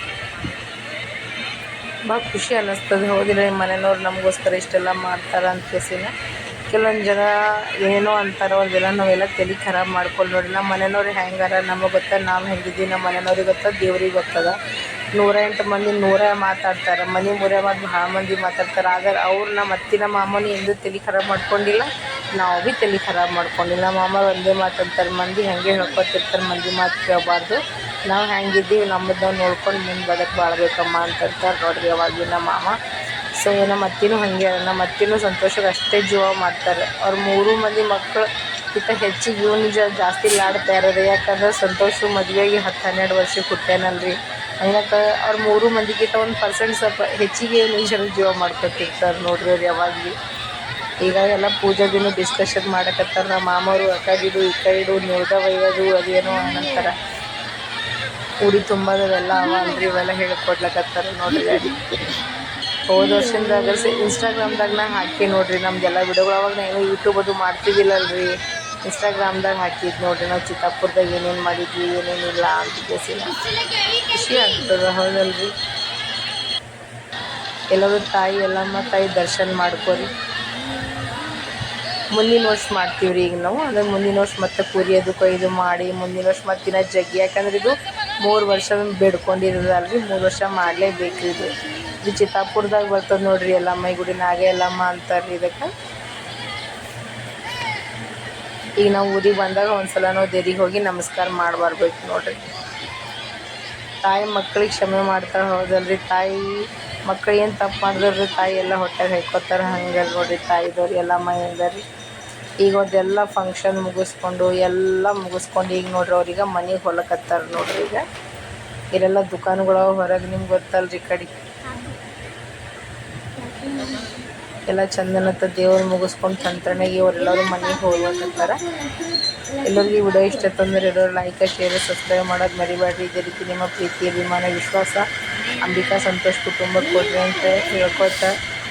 ಭಾಳ ಖುಷಿ ಅನ್ನಿಸ್ತದೆ ಹೌದಿಲ್ಲ ಮನೆಯವ್ರು ನಮಗೋಸ್ಕರ ಇಷ್ಟೆಲ್ಲ ಮಾಡ್ತಾರೆ ಅಂತ ಕೇಸಿನ. ಕೆಲವೊಂದು ಜನ ಏನೋ ಅಂತಾರೆ ಅವ್ರಿಗೆಲ್ಲ ನಾವೆಲ್ಲ ತಲೆ ಖರಾಬ್ ಮಾಡ್ಕೊಂಡು ನೋಡಿ ನಮ್ಮ ಮನೆಯವ್ರು ಹೆಂಗಾರ ನಮಗೆ ಗೊತ್ತ, ನಾವು ಹೆಂಗಿದ್ದೀವಿ ನಮ್ಮ ಮನೆಯವ್ರಿಗೆ ಗೊತ್ತ, ದೇವ್ರಿಗೆ ಗೊತ್ತದ. ನೂರ ಎಂಟು ಮಂದಿ ನೂರ ಮಾತಾಡ್ತಾರೆ, ಮನೆ ಮೂರೇ ಮಾತು ಭಾಳ ಮಂದಿ ಮಾತಾಡ್ತಾರೆ. ಆದ್ರೆ ಅವ್ರು ನಮ್ಮ ಅತ್ತಿನ ಮಾಮನಿ ಎಂದೂ ತಲೆ ಖರಾಬ್ ಮಾಡ್ಕೊಂಡಿಲ್ಲ, ನಾವು ಭೀ ತಲೆ ಖರಾಬ್ ಮಾಡ್ಕೊಂಡಿಲ್ಲ. ಮಾಮ ಒಂದೇ ಮಾತಾಡ್ತಾರೆ ಮಂದಿ ಹೆಂಗೆ ಹೇಳ್ಕೊತಿರ್ತಾರೆ, ಮಂದಿ ಮಾತು ಕೇಳಬಾರ್ದು. ನಾವು ಹೆಂಗಿದ್ದೀವಿ ನಮ್ಮದು ನೋಡ್ಕೊಂಡು ಮುಂದೆ ಬದಕ್ ಬಾಳ್ಬೇಕಮ್ಮ ಅಂತಂತಾರೆ ನೋಡ್ರಿ ಅವಾಗಿನ ಮಾಮ. ಸೊ ನಮ್ಮ ಅತ್ತಿನೂ ಹಾಗೆ, ನಮ್ಮ ಅತ್ತಿನೂ ಸಂತೋಷಕ್ಕೆ ಅಷ್ಟೇ ಜೀವ ಮಾಡ್ತಾರೆ. ಅವ್ರ ಮೂರು ಮಂದಿ ಮಕ್ಕಳು ಇತ್ತ ಹೆಚ್ಚಿಗೆ ಇವನು ಜಾಸ್ತಿ ಲಾಡ್ತಾ ಇರೋದು. ಯಾಕಂದ್ರೆ ಸಂತೋಷ ಮದುವೆಗೆ ಹತ್ತು ಹನ್ನೆರಡು ವರ್ಷಕ್ಕೆ ಹುಟ್ಟ್ಯಾನಲ್ರಿ. ಹಂಗಕ್ಕೆ ಅವ್ರ ಮೂರು ಮಂದಿಗಿಂತ ಒಂದು ಪರ್ಸೆಂಟ್ ಸ್ವಲ್ಪ ಹೆಚ್ಚಿಗೆ ನಿಜರ ಜೀವ ಮಾಡ್ಕೊತಿರ್ತಾರೆ ನೋಡ್ರಿ ಅವ್ರು ಯಾವಾಗಲೂ. ಈಗ ಎಲ್ಲ ದಿನ ಡಿಸ್ಕಷನ್ ಮಾಡಕತ್ತಾರ. ನಮ್ಮ ಮಾಮವರು ಆ ಈ ಕೈಡು ನಿರ್ದ ಒಯ್ಯೋದು ಅದೇನೋ ಅನ್ನಂತಾರ. ಉಡಿ ತುಂಬೋದವೆಲ್ಲ ಅವ ಅಲ್ರಿ ಇವೆಲ್ಲ ಹೇಳ್ಕೊಡ್ಲಕತ್ತಾರ ನೋಡ್ರಿ. ಹೋದ ವರ್ಷದಾಗ ಇನ್ಸ್ಟಾಗ್ರಾಮ್ದಾಗ ನಾ ಹಾಕಿ ನೋಡ್ರಿ ನಮ್ದೆಲ್ಲ ವಿಡಿಯೋಗಳು ಅವಾಗ ನಾನು ಯೂಟ್ಯೂಬ್ ಅದು ಮಾಡ್ತಿದ್ದಿಲ್ಲಲ್ರಿ. ಇನ್ಸ್ಟಾಗ್ರಾಮ್ದಾಗ ಹಾಕಿದ್ದು ನೋಡ್ರಿ ನಾವು ಚಿತ್ತಾಪುರದಾಗ ಏನೇನು ಮಾಡಿದ್ವಿ ಏನೇನಿಲ್ಲ ಅಂತ ಕೇಸಿಲ್ಲ ಖುಷಿ ಆಗ್ತದೆ, ಹೌದಲ್ರಿ. ಎಲ್ಲರೂ ತಾಯಿ, ಎಲ್ಲಮ್ಮ, ತಾಯಿ ದರ್ಶನ ಮಾಡ್ಕೋರಿ. ಮುಂದಿನ ವರ್ಷ ಮಾಡ್ತೀವಿ ರೀ ಈಗ ನಾವು ಅದ್ರ ಮುಂದಿನ ವರ್ಷ ಮತ್ತೆ ಕುರಿಯೋದು ಕೊಯ್ದು ಮಾಡಿ, ಮುಂದಿನ ವರ್ಷ ಮತ್ತೆ ದಿನ ಜಗ್ಗಿ. ಯಾಕಂದ್ರೆ ಇದು ಮೂರು ವರ್ಷ ಬೇಡ್ಕೊಂಡಿರೋದಲ್ರಿ, ಮೂರು ವರ್ಷ ಮಾಡಲೇಬೇಕು ಇದು. ಇದು ಚಿತ್ತಾಪುರದಾಗ ಬರ್ತದೆ ನೋಡ್ರಿ ಎಲ್ಲಮ್ಮ ಈ ಗುಡಿ ನಾಗೆ ಎಲ್ಲಮ್ಮ ಅಂತಾರೆ ಇದಕ್ಕೆ. ಈಗ ನಾವು ಊರಿಗೆ ಬಂದಾಗ ಒಂದ್ಸಲ ನಾವು ದೇರಿಗೆ ಹೋಗಿ ನಮಸ್ಕಾರ ಮಾಡಿ ಬರ್ಬೇಕು ನೋಡ್ರಿ. ತಾಯಿ ಮಕ್ಕಳಿಗೆ ಕ್ಷಮೆ ಮಾಡ್ತಾಳೆ ಹೌದಲ್ರಿ. ತಾಯಿ ಮಕ್ಳು ಏನು ತಪ್ಪು ಮಾಡಿದ್ರಿ ತಾಯಿ ಎಲ್ಲ ಹೊಟ್ಟೆಗೆ ಹಾಕೋತಾರೆ ಹಂಗೆ ನೋಡ್ರಿ ತಾಯಿದವ್ರು, ಎಲ್ಲ ಮೈಂದರಿ ಈಗ ಅದೆಲ್ಲ ಫಂಕ್ಷನ್ ಮುಗಿಸ್ಕೊಂಡು, ಎಲ್ಲ ಮುಗಿಸ್ಕೊಂಡು ಈಗ ನೋಡ್ರಿ ಅವ್ರೀಗ ಮನೆಗೆ ಹೊಲಕತ್ತಾರ ನೋಡ್ರಿ ಈಗ. ಇಲ್ಲೆಲ್ಲ ದುಕಾನುಗಳು ಹೊರಗೆ ನಿಮ್ಗೆ ಗೊತ್ತಲ್ರಿ ಕಡೆ. ಎಲ್ಲ ಚಂದನತ್ತ ದೇವ್ರು ಮುಗಿಸ್ಕೊಂಡು ತಂತ್ರನಾಗಿ ಅವರೆಲ್ಲರೂ ಮನೆಗೆ ಹೋಗ್ಬೇಕಂತಾರ. ಎಲ್ಲರಿಗೂ ವಿಡಿಯೋ ಇಷ್ಟ ತಂದರೆ ಎಲ್ಲರೂ ಲೈಕ್ ಶೇರ್ ಸಬ್ಸ್ಕ್ರೈಬ್ ಮಾಡೋದು ಮರಿಬೇಡ್ರಿ ಇದೇ ರೀತಿ ನಿಮ್ಮ ಪ್ರೀತಿ, ಅಭಿಮಾನ, ವಿಶ್ವಾಸ, ಅಂಬಿಕಾ ಸಂತೋಷ್ ಕುಟುಂಬಕ್ಕೆ ಕೊಡ್ರಿ ಅಂತ ಹೇಳ್ಕೊತ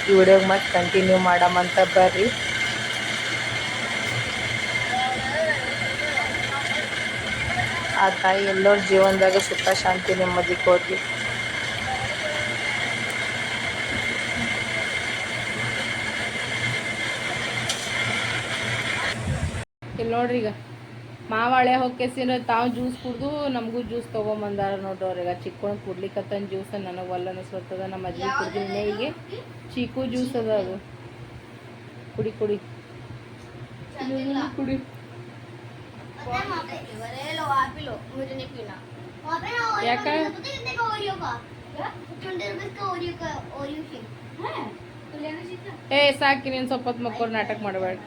ಈ ವಿಡಿಯೋಗೆ ಮತ್ತೆ ಕಂಟಿನ್ಯೂ ಮಾಡಮಂತ ಬರ್ರಿ. ಆ ತಾಯಿ ಎಲ್ಲರ ಜೀವನದಾಗ ಸುಖ, ಶಾಂತಿ, ನೆಮ್ಮದಿ ಕೊಡ್ರಿ ಇಲ್ಲಿ ನೋಡ್ರಿ ಈಗ. ಮಾವಾಳೆ ಹೊಕ್ಕೆಸಿನ ತಾವು ಜ್ಯೂಸ್ ಕುಡ್ದು ನಮಗೂ ಜ್ಯೂಸ್ ತೊಗೊಂಬಂದಾರ ನೋಡ್ರಿ ಅವ್ರೀಗ ಚಿಕ್ಕೊಂಡು ಕುಡ್ಲಿಕ್ಕತ್ತನ ಜ್ಯೂಸ್ ನನಗೆ ಒಲ್ಲ ಅನಿಸ್ಬರ್ತದ ನಮ್ಮ ಅಜ್ಜಿ ಕುಡ್ದಿನಿ ಈಗ ಚೀಕು ಜ್ಯೂಸ್ ಅದ ಅದು. ಕುಡಿ ಕುಡಿ. ಕುಡಿ. ಯಾಕ? ಏ, ಸಾಕಿ, ನೀನು ಸ್ವಲ್ಪ ಹೊತ್ತು ಮಕ್ಕೋರ್ ನಾಟಕ ಮಾಡಬೇಡ.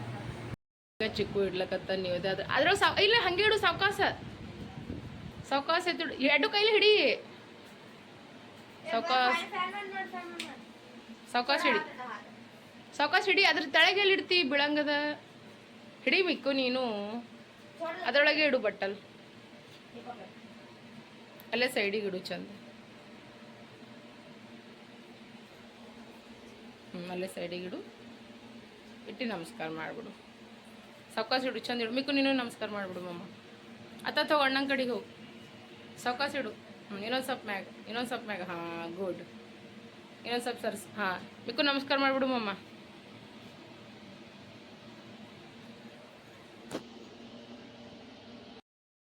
ಈಗ ಚಿಕ್ಕು ಇಡ್ಲಕತ್ತ ನೀವು ಅದ್ರ ಅದ್ರ ಸಾವ್ ಇಲ್ಲ ಹಂಗೆ ಇಡು ಸಾವಕಾಸ. ಸಾವಕಾಸ ಎತ್ತಿಡು ಎರಡು ಕೈಲಿ ಹಿಡಿ. ಸಾವಕಾಸ ಸಾವಕಾಸ ಹಿಡಿ. ಸಾವಕಾಸ ಹಿಡಿ. ಅದ್ರ ತಳಗೆ ಎಲ್ಲಿ ಇಡ್ತಿ ಬಿಳಂಗದ. ಹಿಡಿ ಮಿಕ್ಕು ನೀನು. ಅದರೊಳಗೆ ಇಡು ಬಟ್ಟಲ್. ಅಲ್ಲೇ ಸೈಡಿಗೆ ಇಡು ಚಂದ. ಹ್ಞೂ ಅಲ್ಲೇ ಸೈಡಿಗೆ ಇಡು. ಇಟ್ಟು ನಮಸ್ಕಾರ ಮಾಡಿಬಿಡು. ಸಾವ್ಕಾಸ ಇಡು, ಚಂದ ಇಡು. ಮಿಕ್ಕು ನೀನು ನಮಸ್ಕಾರ ಮಾಡಿಬಿಡು ಮಮ್ಮ ಅತ್ತ ತಗೋ ಅಣ್ಣನ ಕಡೆಗೆ ಹೋಗು. ಸೌಕಾಸ ಇಡು. ಹ್ಞೂ ಇನ್ನೊಂದು ಸ್ವಲ್ಪ ಮ್ಯಾಗ, ಇನ್ನೊಂದು ಸ್ವಲ್ಪ ಮ್ಯಾಗ. ಹಾಂ ಗುಡ್ ಇನ್ನೊಂದು ಸ್ವಲ್ಪ ಸರ್ಸ್ ಹಾಂ. ಮಿಕ್ಕು ನಮಸ್ಕಾರ ಮಾಡಿಬಿಡು ಮಮ್ಮ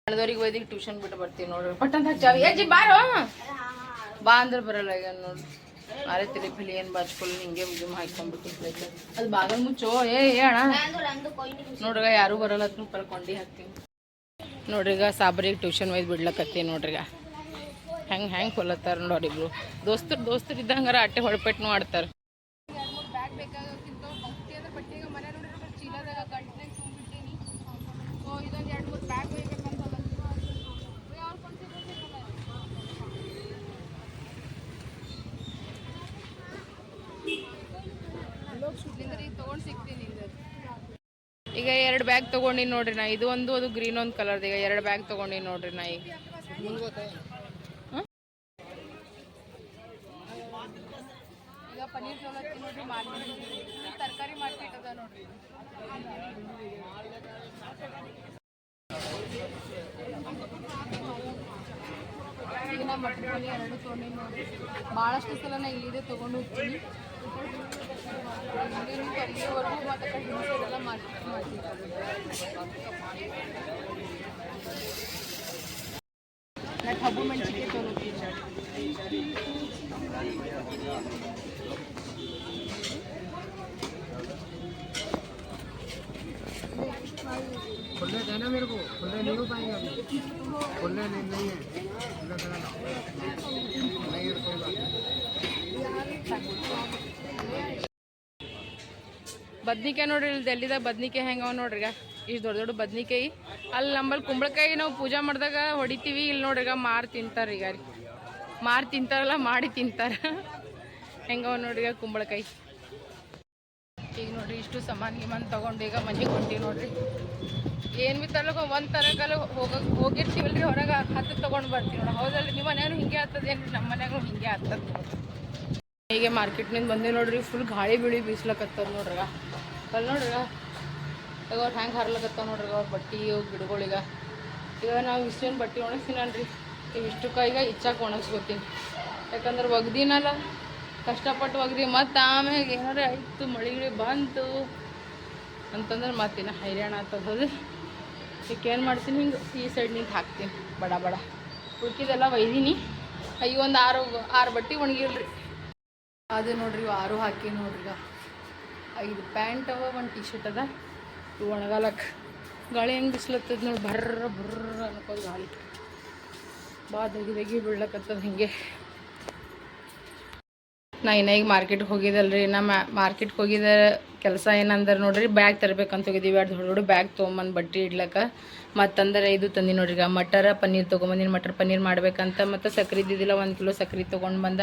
ಕಳೆದವ್ರಿಗೆ ಒಯ್ದಿಗೆ ಟ್ಯೂಷನ್ ಬಿಟ್ಟು ಬರ್ತೀವಿ ನೋಡ್ರಿ ಪಟ್ಟಂತ ಬಾ ಅಂದ್ರೆ ಬರಲ್ಲ ಈಗ ನೋಡ್ರಿ ಅರೆ ತಲೆ ಫಲಿ ಏನು ಬಾಚ್ಕೊಳ್ಳಿ ಹಿಂಗೆ ಮುಗಿಮ್ ಹಾಕೊಂಡ್ಬಿಟ್ಟು ಅದು ಬಾಗಲ್ ಮುಚ್ಚೋ. ಏ ಅಣ್ಣ. ನೋಡ್ರಿಗ, ಯಾರು ಬರಲ್ಲ ಅದನ್ನು ಕರ್ಕೊಂಡು ಹಾಕ್ತೀನಿ. ನೋಡ್ರಿಗ, ಸಾಬ್ರಿಗೆ ಟ್ಯೂಷನ್ ಒಯ್ದು ಬಿಡ್ಲಕತ್ತೀನಿ ನೋಡ್ರಿಗ. ಹೆಂಗೆ ಹೆಂಗೆ ಹೊಲತ್ತಾರ ನೋಡಿಬ್ರು ದೋಸ್ತರು ದೋಸ್ತರು ಇದ್ದಂಗಾರ ಅಟ್ಟೆ ಹೊಳಪೆಟ್ನು ಆಡ್ತಾರೆ ಬ್ಯಾಗ್ ಬೇಕಾಗಿತ್ತು ಭಕ್ತಿ ಅದ್ರ ಬಟ್ಟೆಗೆ ಮನೆ ನೋಡ್ರಿ ಚೀಲದಾಗ ಗಂಟೆ ತುಂಬಿಟ್ಟಿನಿ ಸೊ ಇದೊಂದು ಎರಡು ಮೂರು ಬ್ಯಾಗ್ ಬೇಕಂತದ ತಗೊಂಡು ಸಿಗ್ತೀನಿ ಈಗ ಎರಡು ಬ್ಯಾಗ್ ತಗೊಂಡಿನಿ ನೋಡ್ರಿ ನಾ. ಇದು ಒಂದು, ಅದು ಗ್ರೀನ್ ಒಂದು ಕಲರ್ದು ಈಗ ಎರಡು ಬ್ಯಾಗ್ ತಗೊಂಡಿನಿ ನೋಡ್ರಿ ನಾ ಈಗ. ನಾ ಕಬ್ಬು ಮೆಣಸಿಗೆ ತಗೋತೀನಿ खुले देना मेरे को खुले नहीं हो पाएंगे अभी खुले नहीं नहीं है खुले ಬದ್ನಿಕಾಯಿ ನೋಡ್ರಿ, ಇಲ್ಲಿ ಡೆಲ್ಲಿದಾಗ ಬದ್ನಿಕಾಯಿ ಹೆಂಗವ ನೋಡ್ರಿ ಈಗ. ಇಷ್ಟು ದೊಡ್ಡ ದೊಡ್ಡ ಬದ್ನಿಕಾಯಿ. ಅಲ್ಲಿ ನಮ್ಮಲ್ಲಿ ಕುಂಬಳಕಾಯಿ ನಾವು ಪೂಜೆ ಮಾಡಿದಾಗ ಹೊಡಿತೀವಿ, ಇಲ್ಲಿ ನೋಡ್ರಿ ಈಗ ಮಾರು ತಿಂತಾರೆ ಈಗ ರೀ ಮಾರು ತಿಂತಾರಲ್ಲ, ಮಾಡಿ ತಿಂತಾರ. ಹೆಂಗವ ನೋಡ್ರಿ ಕುಂಬಳಕಾಯಿ. ಈಗ ನೋಡ್ರಿ ಇಷ್ಟು ಸಾಮಾನು ಗಿಮಾನ್ ತಗೊಂಡು ಈಗ ಮನೆಗೆ ಹೊಂಟೀವಿ ನೋಡ್ರಿ. ಏನು ಬಿ ಒಂದು ತರಕಲ್ಲ ಹೋಗ, ಹೋಗಿರ್ತೀವಲ್ರಿ ಹೊರಗೆ, ಹತ್ತು ತೊಗೊಂಡು ಬರ್ತೀವಿ ನೋಡಿ. ಹೌದಲ್ರಿ, ನಿಮ್ಮ ಮನ್ಯಾಗ ಹಿಂಗೆ ಆಗ್ತದೇನ್ರಿ ನಮ್ಮ ಮನ್ಯಾಗೂ ಹಿಂಗೆ ಆಗ್ತದೆ ಹೀಗೆ ಮಾರ್ಕೆಟ್ನಿಂದ ಬಂದೆ ನೋಡ್ರಿ ಫುಲ್ ಗಾಳಿ ಬಿಳಿ ಬೀಸ್ಲಕತ್ತದ ನೋಡ್ರಿ. ಅಲ್ಲಿ ನೋಡ್ರಿ ಈಗ? ಅವ್ರು ಹೆಂಗೆ ಹರ್ಲಕತ್ತಾವ ನೋಡ್ರಿ ಅವ್ರ ಬಟ್ಟೆ ಗಿಡಗಳಿಗ ಈಗ. ನಾವು ಇಷ್ಟೇನು ಬಟ್ಟೆ ಒಣಗಿಸ್ತೀನಲ್ರಿ ಇಷ್ಟಕ್ಕೆ ಈಗ ಇಚ್ಚಾಕೆ ಒಣಗಿಸ್ಕೊತೀನಿ ಯಾಕಂದ್ರೆ ಒಗ್ದಿನಲ್ಲ, ಕಷ್ಟಪಟ್ಟು ಒಗ್ದಿ ಮತ್ತು ಆಮೇಲೆ ಏನಾರೇ ಆಯಿತು ಮಳೆ ಗಿಳಿ ಬಂತು ಅಂತಂದ್ರೆ ಮತ್ತಿನ ಹೈರಾಣ ಆಗ್ತದೆ ಈಗ ಏನು ಮಾಡ್ತೀನಿ ಹಿಂಗೆ ಈ ಸೈಡ್ ನಿಂತು ಹಾಕ್ತೀನಿ. ಬಡ ಬಡ. ಉಳ್ಕಿದೆಲ್ಲ ಒಯ್ದೀನಿ. ಅಯ್ಯೋ ಒಂದು ಆರು ಆರು ಬಟ್ಟೆ ಒಣಗಿಲ್ರಿ. ಅದು ನೋಡ್ರಿ ಆರು ಹಾಕಿ ನೋಡ್ರಿ ಈಗ. ಐದು ಪ್ಯಾಂಟ್ ಅವ, ಒಂದು ಟಿ ಶರ್ಟ್ ಅದ ಒಣಗಾಲಕ್ಕೆ ಗಾಳಿ ಹೆಂಗೆ ಬಿಸ್ಲತ್ತದ ನೋಡಿ, ಬರ್ರ ಬರ್ರ ಅನ್ಕೋದು ಗಾಳಿ. ಭಾಳ ದಗಿ ದಗಿ ಬೀಳ್ಲಕತ್ತದ ಹಿಂಗೆ. ನಾ ಇನ್ನ ಈಗ ಮಾರ್ಕೆಟ್ಗೆ ಹೋಗಿದ್ದಲ್ರಿ ನಾ ಮಾರ್ಕೆಟ್ಗೆ ಹೋಗಿದ ಕೆಲಸ ಏನಂದ್ರೆ ನೋಡ್ರಿ, ಬ್ಯಾಗ್ ತರಬೇಕಂತ ಹೋಗಿದ್ದೀವಿ ಎರಡು ದೊಡ್ಡ ದೊಡ್ಡ ಬ್ಯಾಗ್ ತೊಗೊಂಬಂದು ಬಟ್ಟೆ ಇಡ್ಲಕ್ಕ. ಮತ್ತಂದ್ರೆ ಇದು ತಂದಿ ನೋಡ್ರಿ. ಈಗ ಮಟರ ಪನ್ನೀರ್ ತೊಗೊಂಬಂದಿನಿ. ಮಟರ್ ಪನ್ನೀರ್ ಮಾಡ್ಬೇಕಂತ ಮತ್ತು ಸಕ್ರೆ ಇದ್ದಿದ್ದಿಲ್ಲ, ಒಂದು ಕಿಲೋ ಸಕ್ರೆ ತೊಗೊಂಡು ಬಂದ.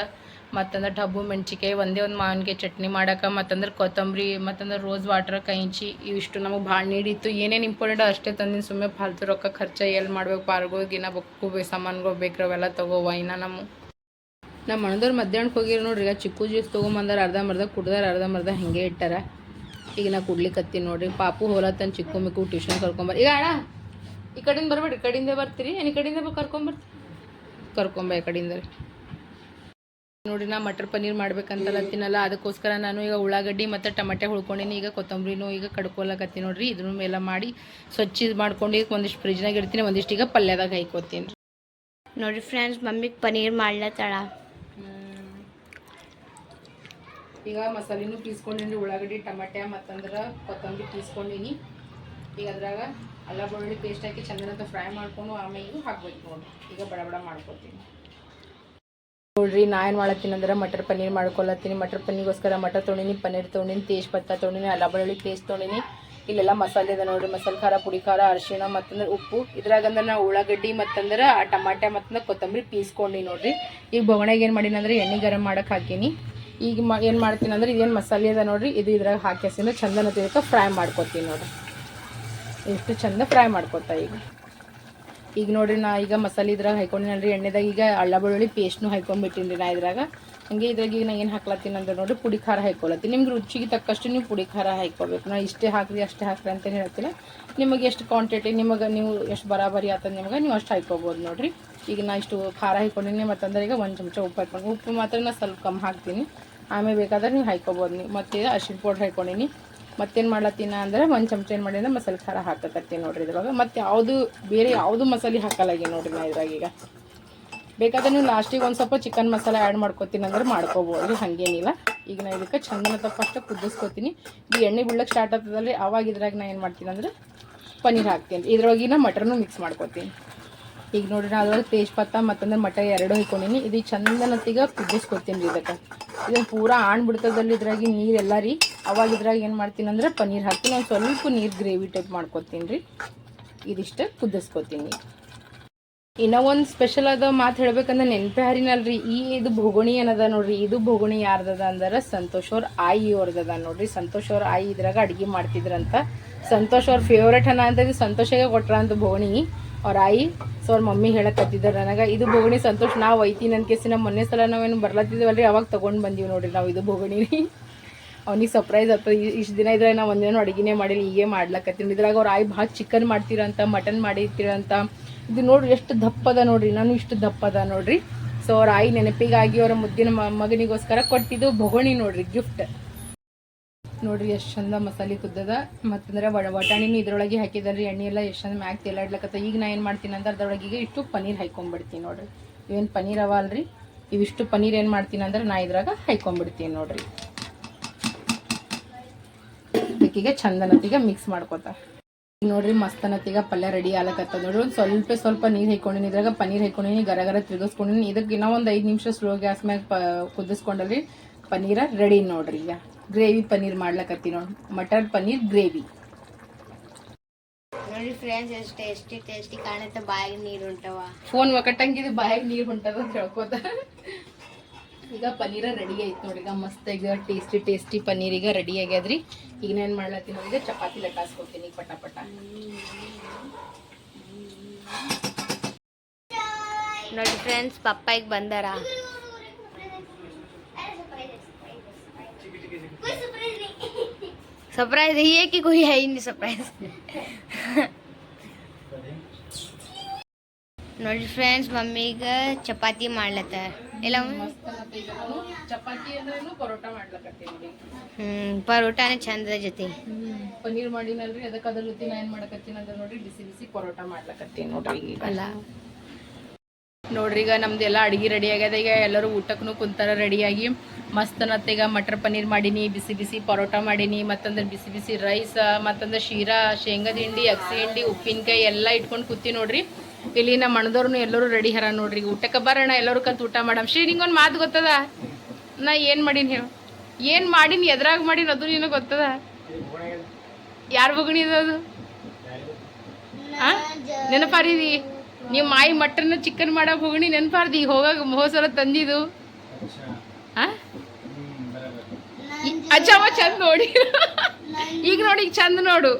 ಮತ್ತಂದ್ರೆ ಡಬ್ಬು ಮೆಣ್ಸಿಕಾಯಿ ಒಂದೇ ಒಂದು ಮಾವಿನಕಾಯಿ ಚಟ್ನಿ ಮಾಡಕ್ಕೆ ಮತ್ತಂದ್ರೆ ಕೊತ್ತಂಬರಿ, ಮತ್ತಂದ್ರೆ ರೋಸ್ ವಾಟರ್ ಕೈಂಚಿ, ಇವಿಷ್ಟು ನಮಗೆ ಭಾಳ ನೀಡಿತ್ತು ಏನೇನು ಇಂಪಾರ್ಟೆಂಟ್ ಅಷ್ಟೇ ತಂದಿನಿ ಸುಮ್ಮನೆ ಫಾಲ್ತು ರೊಕ್ಕ ಖರ್ಚು ಎಲ್ಲಿ ಮಾಡ್ಬೇಕು ಪಾರ್ಗೋಗಿನ ಬಕ್ಕು ಬೇ ಸಾಮಾನುಗಳು ಬೇಕ್ರಿ ಅವೆಲ್ಲ ತಗೋವ ಇನ್ನ ನಮ್ಮ ನಮ್ಮ ಮಣದವ್ರು ಮಧ್ಯಾಹ್ನಕ್ಕೆ ಹೋಗಿರಿ ನೋಡ್ರಿ, ಈಗ ಚಿಕ್ಕು ಜ್ಯೂಸ್ ಅರ್ಧ ಅರ್ಧಂಬರ್ಧ ಕುಡ್ದಾರ ಅರ್ಧಂಬರ್ಧ ಹಿಂಗೆ ಇಟ್ಟಾರ. ಈಗ ನಾ ಕುಡ್ಲಿಕ್ಕತ್ತೀನಿ ನೋಡ್ರಿ, ಪಾಪು ಹೋಲತ್ತನ್ ಚಿಕ್ಕು ಮಿಕ್ಕು ಟ್ಯೂಷನ್ ಕರ್ಕೊಂಬರ್ ಈಗ ಅಣ್ಣ, ಈ ಕಡೆಯಿಂದ ಬರ್ಬೇಡಿ ಈ ಕಡೆಯಿಂದ ಬರ್ತೀರಿ ಏನು ಈ ಕಡೆಯಿಂದ ಕರ್ಕೊಂಬರ್ತೀರಿ. ಕರ್ಕೊಂಬ ಈ ಕಡೆಯಿಂದ ರೀ. ನೋಡಿ ನಾ ಮಟರ್ ಪನ್ನೀರ್ ಮಾಡ್ಬೇಕಂತಲತ್ತೀನಲ್ಲ ಅದಕ್ಕೋಸ್ಕರ ನಾನು ಈಗ ಉಳ್ಳಾಗಡ್ಡಿ ಮತ್ತು ಟಮಟೆ ಹುಳ್ಕೊಂಡಿನಿ. ಈಗ ಕೊತ್ತಂಬರಿನೂ ಈಗ ಕಡ್ಕೊಲಕತ್ತೀನಿ ನೋಡ್ರಿ. ಇದ್ರ ಮೇಲೆ ಮಾಡಿ ಸ್ವಚ್ಛ ಇದು ಮಾಡ್ಕೊಂಡು ಈಗ ಒಂದಿಷ್ಟು ಫ್ರಿಜ್ನಾಗ ಇಡ್ತೀನಿ. ಒಂದಿಷ್ಟು ಈಗ ಪಲ್ಯದಾಗ ಹೈಕೋತೀನಿ ನೋಡ್ರಿ ಫ್ರೆಂಡ್ಸ್ ಮಮ್ಮಿಗೆ ಪನ್ನೀರ್ ಮಾಡ್ಲತ್ತಾಳ ಈಗ ಮಸಾಲೆನೂ ಪೀಸ್ಕೊಂಡಿನಿ. ಉಳ್ಳಾಗಡ್ಡಿ ಟಮಟೆ ಮತ್ತಂದ್ರೆ ಕೊತ್ತಂಬರಿ ಪೀಸ್ಕೊಂಡಿನಿ. ಈಗ ಅದ್ರಾಗ ಅಲ್ಲ ಬೆಳ್ಳುಳ್ಳಿ ಪೇಸ್ಟ್ ಹಾಕಿ ಚಂದನಂತ ಫ್ರೈ ಮಾಡ್ಕೊಂಡು ಆಮೇಲೆ ಹಾಕ್ಬೇಕು ನೋಡ್ರಿ. ಈಗ ಬಡ ಬಡ ಮಾಡ್ಕೊತೀನಿ. ನೋಡ್ರಿ ನಾ ಏನು ಮಾಡತ್ತೀನಿ ಅಂದ್ರೆ ಮಟರ್ ಪನ್ನೀರ್ ಮಾಡ್ಕೊಳತ್ತೀನಿ. ಮಟರ್ ಪನ್ನೀರ್ಗೋಸ್ಕರ ಮಟರ್ ತೊಗೊಂಡಿನಿ ಪನ್ನೀರ್ ತೊಗೊಂಡಿನಿ ತೇಜ್ಪತ್ತ ತೊಗೊಂಡಿನಿ ಅಲ್ಲ ಬೆಳ್ಳುಳ್ಳಿ ಪೇಸ್ಟ್ ತೊಗೊಂಡಿನಿ ಇಲ್ಲೆಲ್ಲ ಮಸಾಲೆ ಇದೆ ನೋಡ್ರಿ. ಮಸಾಲೆ, ಖಾರ, ಪುಡಿ, ಖಾರ, ಅರಿಶಿಣ ಮತ್ತಂದ್ರೆ ಉಪ್ಪು. ಇದ್ರಾಗಂದ್ರೆ ನಾವು ಉಳ್ಳಾಗಡ್ಡಿ ಮತ್ತಂದ್ರೆ ಆ ಟಮಾಟೆ ಮತ್ತಂದ್ರೆ ಕೊತ್ತಂಬರಿ ಪೀಸ್ಕೊಂಡು ನೋಡ್ರಿ. ಈಗ ಬೊಗಣೆಗೆ ಏನು ಮಾಡೀನಿ ಅಂದ್ರೆ ಎಣ್ಣೆ ಗರಂ ಮಾಡಕ್ಕೆ ಹಾಕೀನಿ. ಈಗ ಮ ಏನು ಮಾಡ್ತೀನಿ ಅಂದ್ರೆ ಇದೇನು ಮಸಾಲೆ ಅದ ನೋಡ್ರಿ. ಇದು ಇದ್ರಾಗ ಹಾಕಿಸಿನ ಚಂದನ ತಿಳ್ಕೊ ಫ್ರೈ ಮಾಡ್ಕೊತೀನಿ ನೋಡ್ರಿ. ಎಷ್ಟು ಚಂದ ಫ್ರೈ ಮಾಡ್ಕೊತಾ ಈಗ. ಈಗ ನೋಡ್ರಿ, ನಾ ಈಗ ಮಸಾಲೆ ಇದ್ರಾಗ ಹಾಕೊಂಡಿನಲ್ರಿ ಎಣ್ಣೆದಾಗ ಈಗ ಅಳ್ಳ ಬೆಳ್ಳುಳ್ಳಿ ಪೇಸ್ಟ್ನು ಹಾಕೊಂಡ್ಬಿಟ್ಟಿನಿ ನಾ ಇದ್ರಾಗ. ಹಂಗೆ ಇದ್ರಾಗ ಈಗ ನಾ ಏನು ಹಾಕ್ಲತ್ತೀನಿ ಅಂದ್ರೆ ನೋಡಿ ಪುಡಿ ಖಾರ ಹಾಕೊಳತ್ತೀನಿ ನಿಮ್ಗೆ ರುಚಿಗೆ ತಕ್ಕಷ್ಟು ನೀವು ಪುಡಿ ಖಾರ ಹಾಕ್ಕೋಬೇಕು ನಾ ಇಷ್ಟೇ ಹಾಕ್ರಿ, ಅಷ್ಟೇ ಹಾಕ್ರಿ ಅಂತ ಹೇಳ್ತಿಲ್ಲ ನಿಮಗೆ ಎಷ್ಟು ಕ್ವಾಂಟಿಟಿ ನಿಮಗೆ ನೀವು ಎಷ್ಟು ಬರಾಬರಿ ಆತದ ನಿಮಗೆ ನೀವು ಅಷ್ಟು ಹಾಕ್ಕೋಬೋದು ನೋಡಿರಿ. ಈಗ ನಾ ಇಷ್ಟು ಖಾರ ಹಾಕೊಂಡಿನಿ ಮತ್ತಂದ್ರೆ ಈಗ ಒಂದು ಚಮಚ ಉಪ್ಪು ಹಾಕೊಂಡು ಉಪ್ಪು ಮಾತ್ರ ನಾ ಸ್ವಲ್ಪ ಕಮ್ಮಿ ಹಾಕ್ತೀನಿ. ಆಮೇಲೆ ಬೇಕಾದ್ರೆ ನೀವು ಹಾಕ್ಕೋಬೋದು ನೀವು ಮತ್ತು ಅರ್ಶಿನ ಪೌಡ್ರ್ ಹಾಕೊಂಡಿನಿ ಮತ್ತೇನು ಮಾಡ್ಲತ್ತೀನ ಅಂದ್ರೆ ಒಂದು ಚಮಚ ಏನು ಮಾಡಿದ್ರೆ ಮಸಾಲೆ ಖಾರ ಹಾಕಕತ್ತೀನಿ ನೋಡ್ರಿ ಇದ್ರೊಳಗೆ. ಮತ್ತು ಯಾವುದು ಬೇರೆ ಯಾವುದು ಮಸಾಲೆ ಹಾಕಲಾಗಿ ನೋಡ್ರಿ ನಾ ಇದ್ರಾಗ ಈಗ. ಬೇಕಾದ್ರೆ ನೀವು ಲಾಸ್ಟಿಗೆ ಒಂದು ಸ್ವಲ್ಪ ಚಿಕನ್ ಮಸಾಲೆ ಆ್ಯಡ್ ಮಾಡ್ಕೊತೀನಿ ಅಂದ್ರೆ ಮಾಡ್ಕೋಬೋದು ಹಾಗೇನಿಲ್ಲ. ಈಗ ನಾ ಇದಕ್ಕೆ ಚಂದನ ಫಸ್ಟ್ ಕುದಿಸ್ಕೊತೀನಿ. ಈ ಎಣ್ಣೆ ಬೀಳಕ್ಕೆ ಸ್ಟಾರ್ಟ್ ಆಗ್ತದಲ್ರಿ, ಅವಾಗ ಇದ್ರಾಗ ನಾ ಏನು ಮಾಡ್ತೀನಿ ಅಂದ್ರೆ ಪನ್ನೀರ್ ಹಾಕ್ತೀನಿ. ಇದ್ರೊಳಗಿನ ಮಟರ್ನು ಮಿಕ್ಸ್ ಮಾಡ್ಕೊತೀನಿ. ಈಗ ನೋಡ್ರಿ ನಾ ತೇಜ್ ಪತ್ತ ಮತ್ತಂದ್ರೆ ಮಟ ಎರಡು ಹಾಕೊಂಡಿನಿ ಇದು ಚಂದನತ್ತೀಗ ಕುದಿಸ್ಕೊತೀನಿ ರೀ ಇದಕ್ಕೆ. ಇದನ್ನು ಪೂರ ಆಣ್ ಬಿಡ್ತದಲ್ಲಿ ಇದ್ರಾಗಿ ನೀರೆಲ್ಲ ರೀ. ಅವಾಗ ಇದ್ರಾಗ ಏನು ಮಾಡ್ತೀನಿ ಅಂದ್ರೆ ಪನ್ನೀರ್ ಹಾಕಿ ನಾನು ಸ್ವಲ್ಪ ನೀರು ಗ್ರೇವಿ ಟೈಪ್ ಮಾಡ್ಕೊತೀನಿ ರೀ. ಇದಿಷ್ಟು ಕುದಿಸ್ಕೊತೀನಿ. ಇನ್ನೂ ಒಂದು ಸ್ಪೆಷಲ್ ಅದ ಮಾತು ಹೇಳ್ಬೇಕಂದ್ರೆ ನೆನಪೇ ಹರಿನಲ್ರಿ ಈ ಇದು ಭೋಗಣಿ ಏನದ ನೋಡ್ರಿ. ಇದು ಭೋಗಣಿ ಯಾರ್ದದ ಅಂದ್ರೆ ಸಂತೋಷ್ ಅವ್ರ ಆಯಿ ಅವ್ರದದ ನೋಡ್ರಿ. ಸಂತೋಷ್ ಅವ್ರ ಆಯಿ ಇದ್ರಾಗ ಅಡ್ಗಿ ಮಾಡ್ತಿದ್ರಂತ. ಸಂತೋಷ್ ಅವ್ರ ಫೇವ್ರೇಟ್ ಅನ್ನ ಅಂತ ಇದು ಸಂತೋಷಗೆ ಕೊಟ್ರ ಅಂತ ಭೋಗುಣಿ ಅವ್ರ ಆಯಿ, ಸೊ ಅವ್ರ ಮಮ್ಮಿ ಹೇಳಕತ್ತಿದ್ದಾರೆ ನನಗೆ, ಇದು ಬೋಗಣಿ ಸಂತೋಷ್ ನಾವು ಒಯ್ತೀನಿ ನನ್ನ ಕೇಸಿ ಮೊನ್ನೆ ಸಲ ನಾವೇನು ಬರ್ಲತ್ತಿದ್ದೀವಲ್ರಿ, ಅವಾಗ ತೊಗೊಂಡು ಬಂದೀವಿ ನೋಡಿರಿ ನಾವು ಇದು ಬೋಗಣಿ. ಅವ್ನಿಗೆ ಸರ್ಪ್ರೈಸ್ ಆಗ್ತದೆ ಇಷ್ಟು ದಿನ ಇದ್ರೆ ನಾವು ಒಂದೇನೋ ಅಡುಗೆನೇ ಮಾಡಿಲ್ಲ ಹೀಗೆ ಮಾಡ್ಲಕತ್ತೀನಿ ಇದ್ರಾಗ ಅವ್ರ ಆಯಿ ಭಾಳ ಚಿಕನ್ ಮಾಡ್ತೀರಂತ ಮಟನ್ ಮಾಡಿರ್ತೀರಂತ. ಇದು ನೋಡ್ರಿ ಎಷ್ಟು ದಪ್ಪದ ನೋಡ್ರಿ, ನಾನು ಇಷ್ಟು ದಪ್ಪದ ನೋಡ್ರಿ. ಸೊ ಅವ್ರ ಆಯಿ ನೆನಪಿಗಾಗಿ ಅವರ ಮುದ್ದಿನ ಮಗನಿಗೋಸ್ಕರ ಕೊಟ್ಟಿದ್ದು ಬೊಗಣಿ ನೋಡ್ರಿ ಗಿಫ್ಟ್ ನೋಡ್ರಿ ಎಷ್ಟು ಚಂದ ಮಸಾಲೆ ಕುದ್ದದ. ಮತ್ತಂದ್ರೆ ವಡ ವಟಾಣಿನೂ ಇದ್ರೊಳಗೆ ಹಾಕಿದಲ್ರಿ ಎಣ್ಣೆ ಎಲ್ಲ ಎಷ್ಟು ಚಂದ ಮ್ಯಾಕ್ ತೆಲಾಡ್ಲಕ್ಕತ್ತ ಈಗ ನಾ ಏನು ಮಾಡ್ತೀನಿ ಅಂದ್ರೆ ಅದ್ರೊಳಗೆ ಈಗ ಇಷ್ಟು ಪನ್ನೀರ್ ಹಾಕೊಂಡ್ಬಿಡ್ತೀನಿ ನೋಡ್ರಿ. ಇವೇನು ಪನ್ನೀರ್ ಅವ ಅಲ್ರಿ? ಇವಿಷ್ಟು ಪನ್ನೀರ್ ಏನು ಮಾಡ್ತೀನಿ ಅಂದ್ರೆ ನಾ ಇದ್ರಾಗ ಹಾಕೊಂಡ್ಬಿಡ್ತೀನಿ ನೋಡ್ರಿ. ಅದಕ್ಕೆ ಚಂದನತ್ತಿಗೆ ಮಿಕ್ಸ್ ಮಾಡ್ಕೊತ. ನೋಡ್ರಿ ಮಸ್ತನತ್ತೀಗ ಪಲ್ಯ ರೆಡಿ ಆಲಕತ್ತದ ನೋಡ್ರಿ. ಒಂದು ಸ್ವಲ್ಪ ಸ್ವಲ್ಪ ನೀರು ಹಾಕೊಂಡಿನಿ ಇದ್ರಾಗ ಪನೀರ್ ಹಾಕೊಂಡಿನಿ ಗರ ಗರ ತಿರುಗಿಸ್ಕೊಂಡಿನಿ. ಇದಕ್ಕೆ ಇನ್ನೂ ಒಂದು ಐದು ನಿಮಿಷ ಸ್ಲೋ ಗ್ಯಾಸ್ ಮ್ಯಾಗ ಪ ಕುದಿಸ್ಕೊಂಡಲ್ರಿ ಪನ್ನೀರ ರೆಡಿ ನೋಡ್ರಿ ಈಗ. ಗ್ರೇವಿ ಪನ್ನೀರ್ ಮಾಡ್ಲಕತ್ತಿ ನೋಡಿ. ಮಟರ್ ಪನ್ನೀರ್ ಗ್ರೇವಿ. ನೋಡಿ ಫ್ರೆಂಡ್ಸ್ ಎಷ್ಟು ಟೇಸ್ಟಿ ಟೇಸ್ಟಿ ಕಾಣುತ್ತೆ. ಬಾಯಿಗೆ ನೀರು ಉಂಟವ ಫೋನ್ ಒಕ್ಕಟ್ಟಂಗಿದು ಬಾಯಿಗೆ ನೀರು ಹೊಂಟದ ಅಂತ ಹೇಳ್ಕೋತ. ಈಗ ಪನ್ನೀರ ರೆಡಿ ಆಯ್ತು ನೋಡಿ. ಈಗ ಮಸ್ತ್ ಈಗ ಟೇಸ್ಟಿ ಟೇಸ್ಟಿ ಪನ್ನೀರ್ ಈಗ ರೆಡಿ ಆಗ್ಯಾದ್ರಿ. ಈಗ ನಾನು ಮಾಡ್ಲತ್ತೀನಿ ನೋಡಿ ಈಗ ಚಪಾತಿ ಲಟಾಸ್ಕೊತೀನಿ ಪಟ ಪಟ ನೋಡಿ ಫ್ರೆಂಡ್ಸ್ ಪಪ್ಪಾಯಿಗೆ ಈಗ ಬಂದಾರ सरप्राइज ये कि कोई है ही नहीं सरप्राइज ನೋಡಿ ಫ್ರೆಂಡ್ಸ್ ಮಮ್ಮಿಗೆ ಚಪಾತಿ ಮಾಡ್ಲತ್ತಾರ ಎಲ್ಲ ಮಸ್ತ್ ಮತ್ತೆ ಈಗ ನಾನು ಚಪಾತಿ ಅಂದ್ರೇನು ಪರೋಟ ಮಾಡ್ಲಕತ್ತೀನಿ ನೋಡಿ ಹ್ಮ್ ಪರೋಟಾನೇ ಚಂದ ಜೊತೆ ಪನ್ನೀರ್ ಮಾಡಿನಲ್ರಿ ಅದಕ್ಕೆ ಅದ್ರ ಜೊತೆ ನಾ ಏನು ಮಾಡಕತ್ತೀನಿ ಅಂದ್ರೆ ನೋಡ್ರಿ ಬಿಸಿ ಬಿಸಿ ಪರೋಟ ಮಾಡ್ಲಕತ್ತೀನಿ ನೋಡ್ರಿ ಈಗ ಅಲ್ಲ ನೋಡ್ರಿ ಈಗ ನಮ್ದೆಲ್ಲ ಅಡಿಗೆ ರೆಡಿ ಆಗ್ಯದ ಈಗ ಎಲ್ಲರೂ ಊಟಕ್ಕೂ ಕುಂತಾರ ರೆಡಿಯಾಗಿ ಮಸ್ತ್ ಈಗ ಮಟರ್ ಪನ್ನೀರ್ ಮಾಡೀನಿ, ಬಿಸಿ ಬಿಸಿ ಪರೋಟ ಮಾಡೀನಿ, ಮತ್ತಂದ್ರೆ ಬಿಸಿ ಬಿಸಿ ರೈಸ್, ಮತ್ತಂದ್ರೆ ಶೀರಾ, ಶೇಂಗದ ಹಿಂಡಿ, ಅಗಸಿ ಹಿಂಡಿ, ಉಪ್ಪಿನಕಾಯಿ ಎಲ್ಲ ಇಟ್ಕೊಂಡು ಕೂತಿ ನೋಡ್ರಿ. ಇಲ್ಲಿ ನಮ್ಮ ಮಣದವ್ರನ್ನ ಎಲ್ಲರೂ ರೆಡಿ ಹರ ನೋಡ್ರಿ. ಊಟಕ್ಕೆ ಬರೋಣ, ಎಲ್ಲರೂ ಕಲ್ತು ಊಟ ಮಾಡಮ್. ಶ್ರೀ, ನಿಂಗೊಂದು ಮಾತು ಗೊತ್ತದ? ನಾ ಏನು ಮಾಡೀನಿ ಹೇಳು. ಏನು ಮಾಡೀನಿ, ಎದ್ರಾಗ ಮಾಡೀನಿ ಅದು ನಿನಗೆ ಗೊತ್ತದ? ಯಾರು ಬಗುಣಿ ಅದು? ಹಾಂ ನೆನಪಾರಿದಿ? ನೀವು ಮಾಯಿ ಮಟನ್ ಚಿಕನ್ ಮಾಡೋ ಹೋಗಣಿ ನೆನಪಾರ್ದಿ? ಹೋಗಾಗ ಹೋಸಲ ತಂದಿದ್ದು ಆ? ಅಜ್ಜಮ್ಮ ಚಂದ ನೋಡಿ. ಈಗ ನೋಡಿ ಈಗ ಚಂದ ನೋಡು.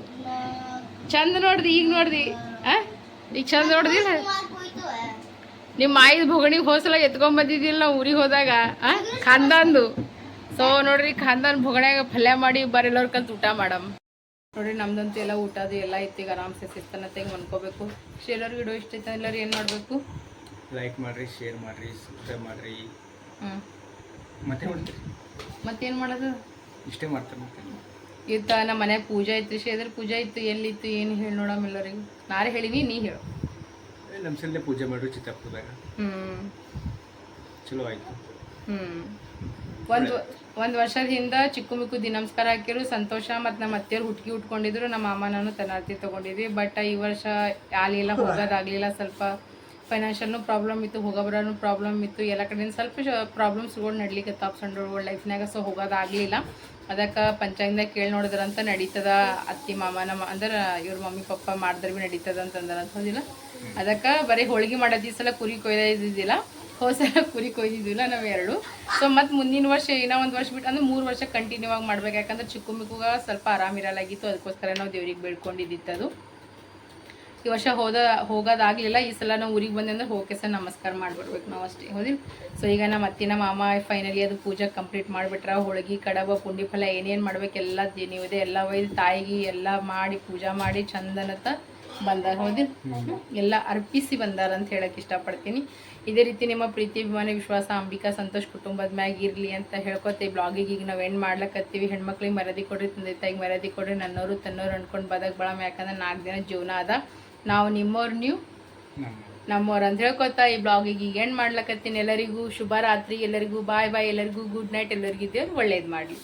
ಚಂದ ನೋಡ್ದಿ ಈಗ ನೋಡ್ದಿ. ಆ? ಈಗ ಚಂದ ನೋಡ್ದಿಲ್ಲ? ನಿಮ್ಮ ಮಾಯಿದ ಭೊಗಣಿಗೆ ಹೋಸಲ ಎತ್ಕೊಂಬಂದಿದ್ದಿಲ್ಲ ನಾವು ಊರಿಗೆ ಹೋದಾಗ. ಆ? ಖಾನ್ದಾನ್ದು. ಸೊ ನೋಡ್ರಿ ಖಾನ್ದಾನ್ ಭೊಗಣ್ಯಾಗ ಪಲ್ಯ ಮಾಡಿ ಬರೆಲ್ಲವ್ರ ಕಲ್ತು ಊಟ ಮಾಡಮ್. ನೋಡ್ರಿ ನಮ್ದಂತೂ ಎಲ್ಲ ಊಟ ಅದು ಎಲ್ಲ ಇತ್ತು. ಈಗ ಆರಾಮ್ಸೆ ಸಿಸ್ತನತ್ತಾಗ ಮನ್ಕೋಬೇಕು ಎಲ್ಲರಿಗೂ ವಿಡಿಯೋ ಇಷ್ಟ ಐತೆ ಎಲ್ಲರೂ ಏನು ಮಾಡಬೇಕು? ಲೈಕ್ ಮಾಡ್ರಿ ಶೇರ್ ಮಾಡ್ರಿ ಸಬ್ಸ್ಕ್ರೈಬ್ ಮಾಡ್ರಿ. ಮತ್ತೆ ಮತ್ತೇನು ಮಾಡೋದು? ಇಷ್ಟೇ ಮಾಡ್ತಾರೆ ಇತ್ತ ನಮ್ಮ ಮನೆ ಪೂಜೆ ಇತ್ತು ಶ್ರೀಧರ್ ಪೂಜೆ ಇತ್ತು ಎಲ್ಲಿತ್ತು ಏನು ಹೇಳಿ ನೋಡಮ್ ಎಲ್ಲರಿಗೂ? ನಾರೇ ಹೇಳಿವಿ ನೀ ಹೇಳು. ನಮ್ಮ ಸಲ್ಲೇ ಪೂಜೆ ಮಾಡ್ರಿ ಚಿತ್ತಾಪುರದಾಗ. ಹ್ಞೂ ಚಲೋ ಆಯ್ತು. ಹ್ಞೂ ಒಂದು ಒಂದು ವರ್ಷದ ಹಿಂದೆ ಚಿಕ್ಕು ಮಿಕ್ಕು ದಿನ ನಮಸ್ಕಾರ ಹಾಕಿರು ಸಂತೋಷ ಮತ್ತು ನಮ್ಮ ಅತ್ತೆಯವ್ರು ಹುಟ್ಗಿ ಉಟ್ಕೊಂಡಿದ್ರು ನಮ್ಮ ಮಾಮ ನಾನು ತನಾರ್ತಿ ತೊಗೊಂಡಿದ್ವಿ. ಬಟ್ ಈ ವರ್ಷ ಆಗಲಿಲ್ಲ ಹೋಗೋದಾಗಲಿಲ್ಲ ಸ್ವಲ್ಪ ಫೈನಾನ್ಷಿಯಲ್ನು ಪ್ರಾಬ್ಲಮ್ ಇತ್ತು ಹೋಗೋಬರೋನು ಪ್ರಾಬ್ಲಮ್ ಇತ್ತು. ಎಲ್ಲ ಕಡೆಯಿಂದ ಸ್ವಲ್ಪ ಪ್ರಾಬ್ಲಮ್ಸ್ಗಳು ನಡ್ಲಿಕ್ಕೆ ಸಣ್ಣಗಳ ಲೈಫ್ನಾಗ ಸೊ ಹೋಗೋದಾಗಲಿಲ್ಲ ಅದಕ್ಕೆ ಪಂಚಾಯತ್ನಾಗ ಕೇಳಿ ನೋಡಿದ್ರಂತ ನಡೀತದ. ಅತ್ತಿ ಮಾಮ ನಮ್ಮ, ಅಂದ್ರೆ ಇವ್ರ ಮಮ್ಮಿ ಪಪ್ಪ ಮಾಡಿದ್ರೆ ಭೀ ನಡೀತದ ಅಂತಂದ್ರೆ ಅಂತಂದಿಲ್ಲ ಅದಕ್ಕೆ ಬರೀ ಹೋಳಿಗೆ ಮಾಡೋದು ಈ ಸಲ ಕುರಿ ಕೊಯ್ದಿದ್ದಿಲ್ಲ ಹೋಸ ಕುರಿ ಕೊಯ್ದಿದ್ದಿಲ್ಲ ನಾವು ಎರಡು. ಸೊ ಮತ್ತು ಮುಂದಿನ ವರ್ಷ ಏನೋ ಒಂದು ವರ್ಷ ಬಿಟ್ಟು ಅಂದ್ರೆ ಮೂರು ವರ್ಷ ಕಂಟಿನ್ಯೂ ಆಗಿ ಮಾಡ್ಬೇಕು. ಯಾಕಂದ್ರೆ ಚಿಕ್ಕ ಮಿಕ್ಕುಗ ಸ್ವಲ್ಪ ಆರಾಮಿರಲಾಗಿತ್ತು ಅದಕ್ಕೋಸ್ಕರ ನಾವು ದೇವ್ರಿಗೆ ಬೇಡ್ಕೊಂಡಿದ್ದಿತ್ತು ಅದು ಈ ವರ್ಷ ಹೋದ ಹೋಗೋದಾಗಲಿಲ್ಲ, ಈ ಸಲ ನಾವು ಊರಿಗೆ ಬಂದೆ ಅಂದ್ರೆ ಹೋಗಿ ಸರ್ ನಮಸ್ಕಾರ ಮಾಡಿಬಿಡ್ಬೇಕು ನಾವು ಅಷ್ಟೇ, ಹೌದಿಲ್ಲ? ಸೊ ಈಗ ನಮ್ಮ ಅತ್ತಿನ ಮಾಮ ಫೈನಲಿ ಅದು ಪೂಜೆ ಕಂಪ್ಲೀಟ್ ಮಾಡಿಬಿಟ್ರ, ಹೋಳಿಗೆ, ಕಡಬ, ಪುಂಡಿ ಫಲ ಏನೇನು ಮಾಡ್ಬೇಕೆಲ್ಲ ನೀವು ಇದೆ ಎಲ್ಲ ಒಯ್ದು ತಾಯಿಗೆ ಎಲ್ಲ ಮಾಡಿ ಪೂಜೆ ಮಾಡಿ ಚಂದನತ ಬಂದಾರ, ಹೌದಿಲ್ಲ? ಎಲ್ಲ ಅರ್ಪಿಸಿ ಬಂದಾರ ಅಂತ ಹೇಳಕ್ಕೆ ಇಷ್ಟಪಡ್ತೀನಿ. ಇದೇ ರೀತಿ ನಿಮ್ಮ ಪ್ರೀತಿ, ಅಭಿಮಾನ, ವಿಶ್ವಾಸ, ಅಂಬಿಕಾ, ಸಂತೋಷ್ ಕುಟುಂಬದ ಮ್ಯಾಗ ಇರಲಿ ಅಂತ ಹೇಳ್ಕೊತ ಈ ಬ್ಲಾಗಿಗೆ ಈಗ ನಾವು ಎಂಡ್ ಮಾಡ್ಲಕತ್ತೀವಿ. ಹೆಣ್ಮಕ್ಳಿಗೆ ಮರದಿ ಕೊಡ್ರಿ, ತಂದೆ ತಾಯಿಗೆ ಮರದಿ ಕೊಡ್ರಿ, ನನ್ನೋರು, ತನ್ನೋರು ಅನ್ಕೊಂಡು ಬದಕ್ ಬಳಮ ಯಾಕಂದ್ರೆ ನಾಲ್ಕು ದಿನ ಜೀವನ ಅದ. ನಾವು ನಿಮ್ಮವ್ರು ನೀವು. ನಮ್ಮ ನಮ್ಮವ್ರು ಅಂತ ಹೇಳ್ಕೊತಾ ಈ ಬ್ಲಾಗಿಗೆ ಈಗ ಏನು ಮಾಡ್ಲಕತ್ತೀನಿ. ಎಲ್ಲರಿಗೂ ಶುಭ ರಾತ್ರಿ, ಎಲ್ಲರಿಗೂ ಬಾಯ್ ಬಾಯ್ ಎಲ್ಲರಿಗೂ ಗುಡ್ ನೈಟ್ ಎಲ್ಲರಿಗೂ ಇದ್ದೇವ್ರು ಒಳ್ಳೇದು ಮಾಡಲಿ.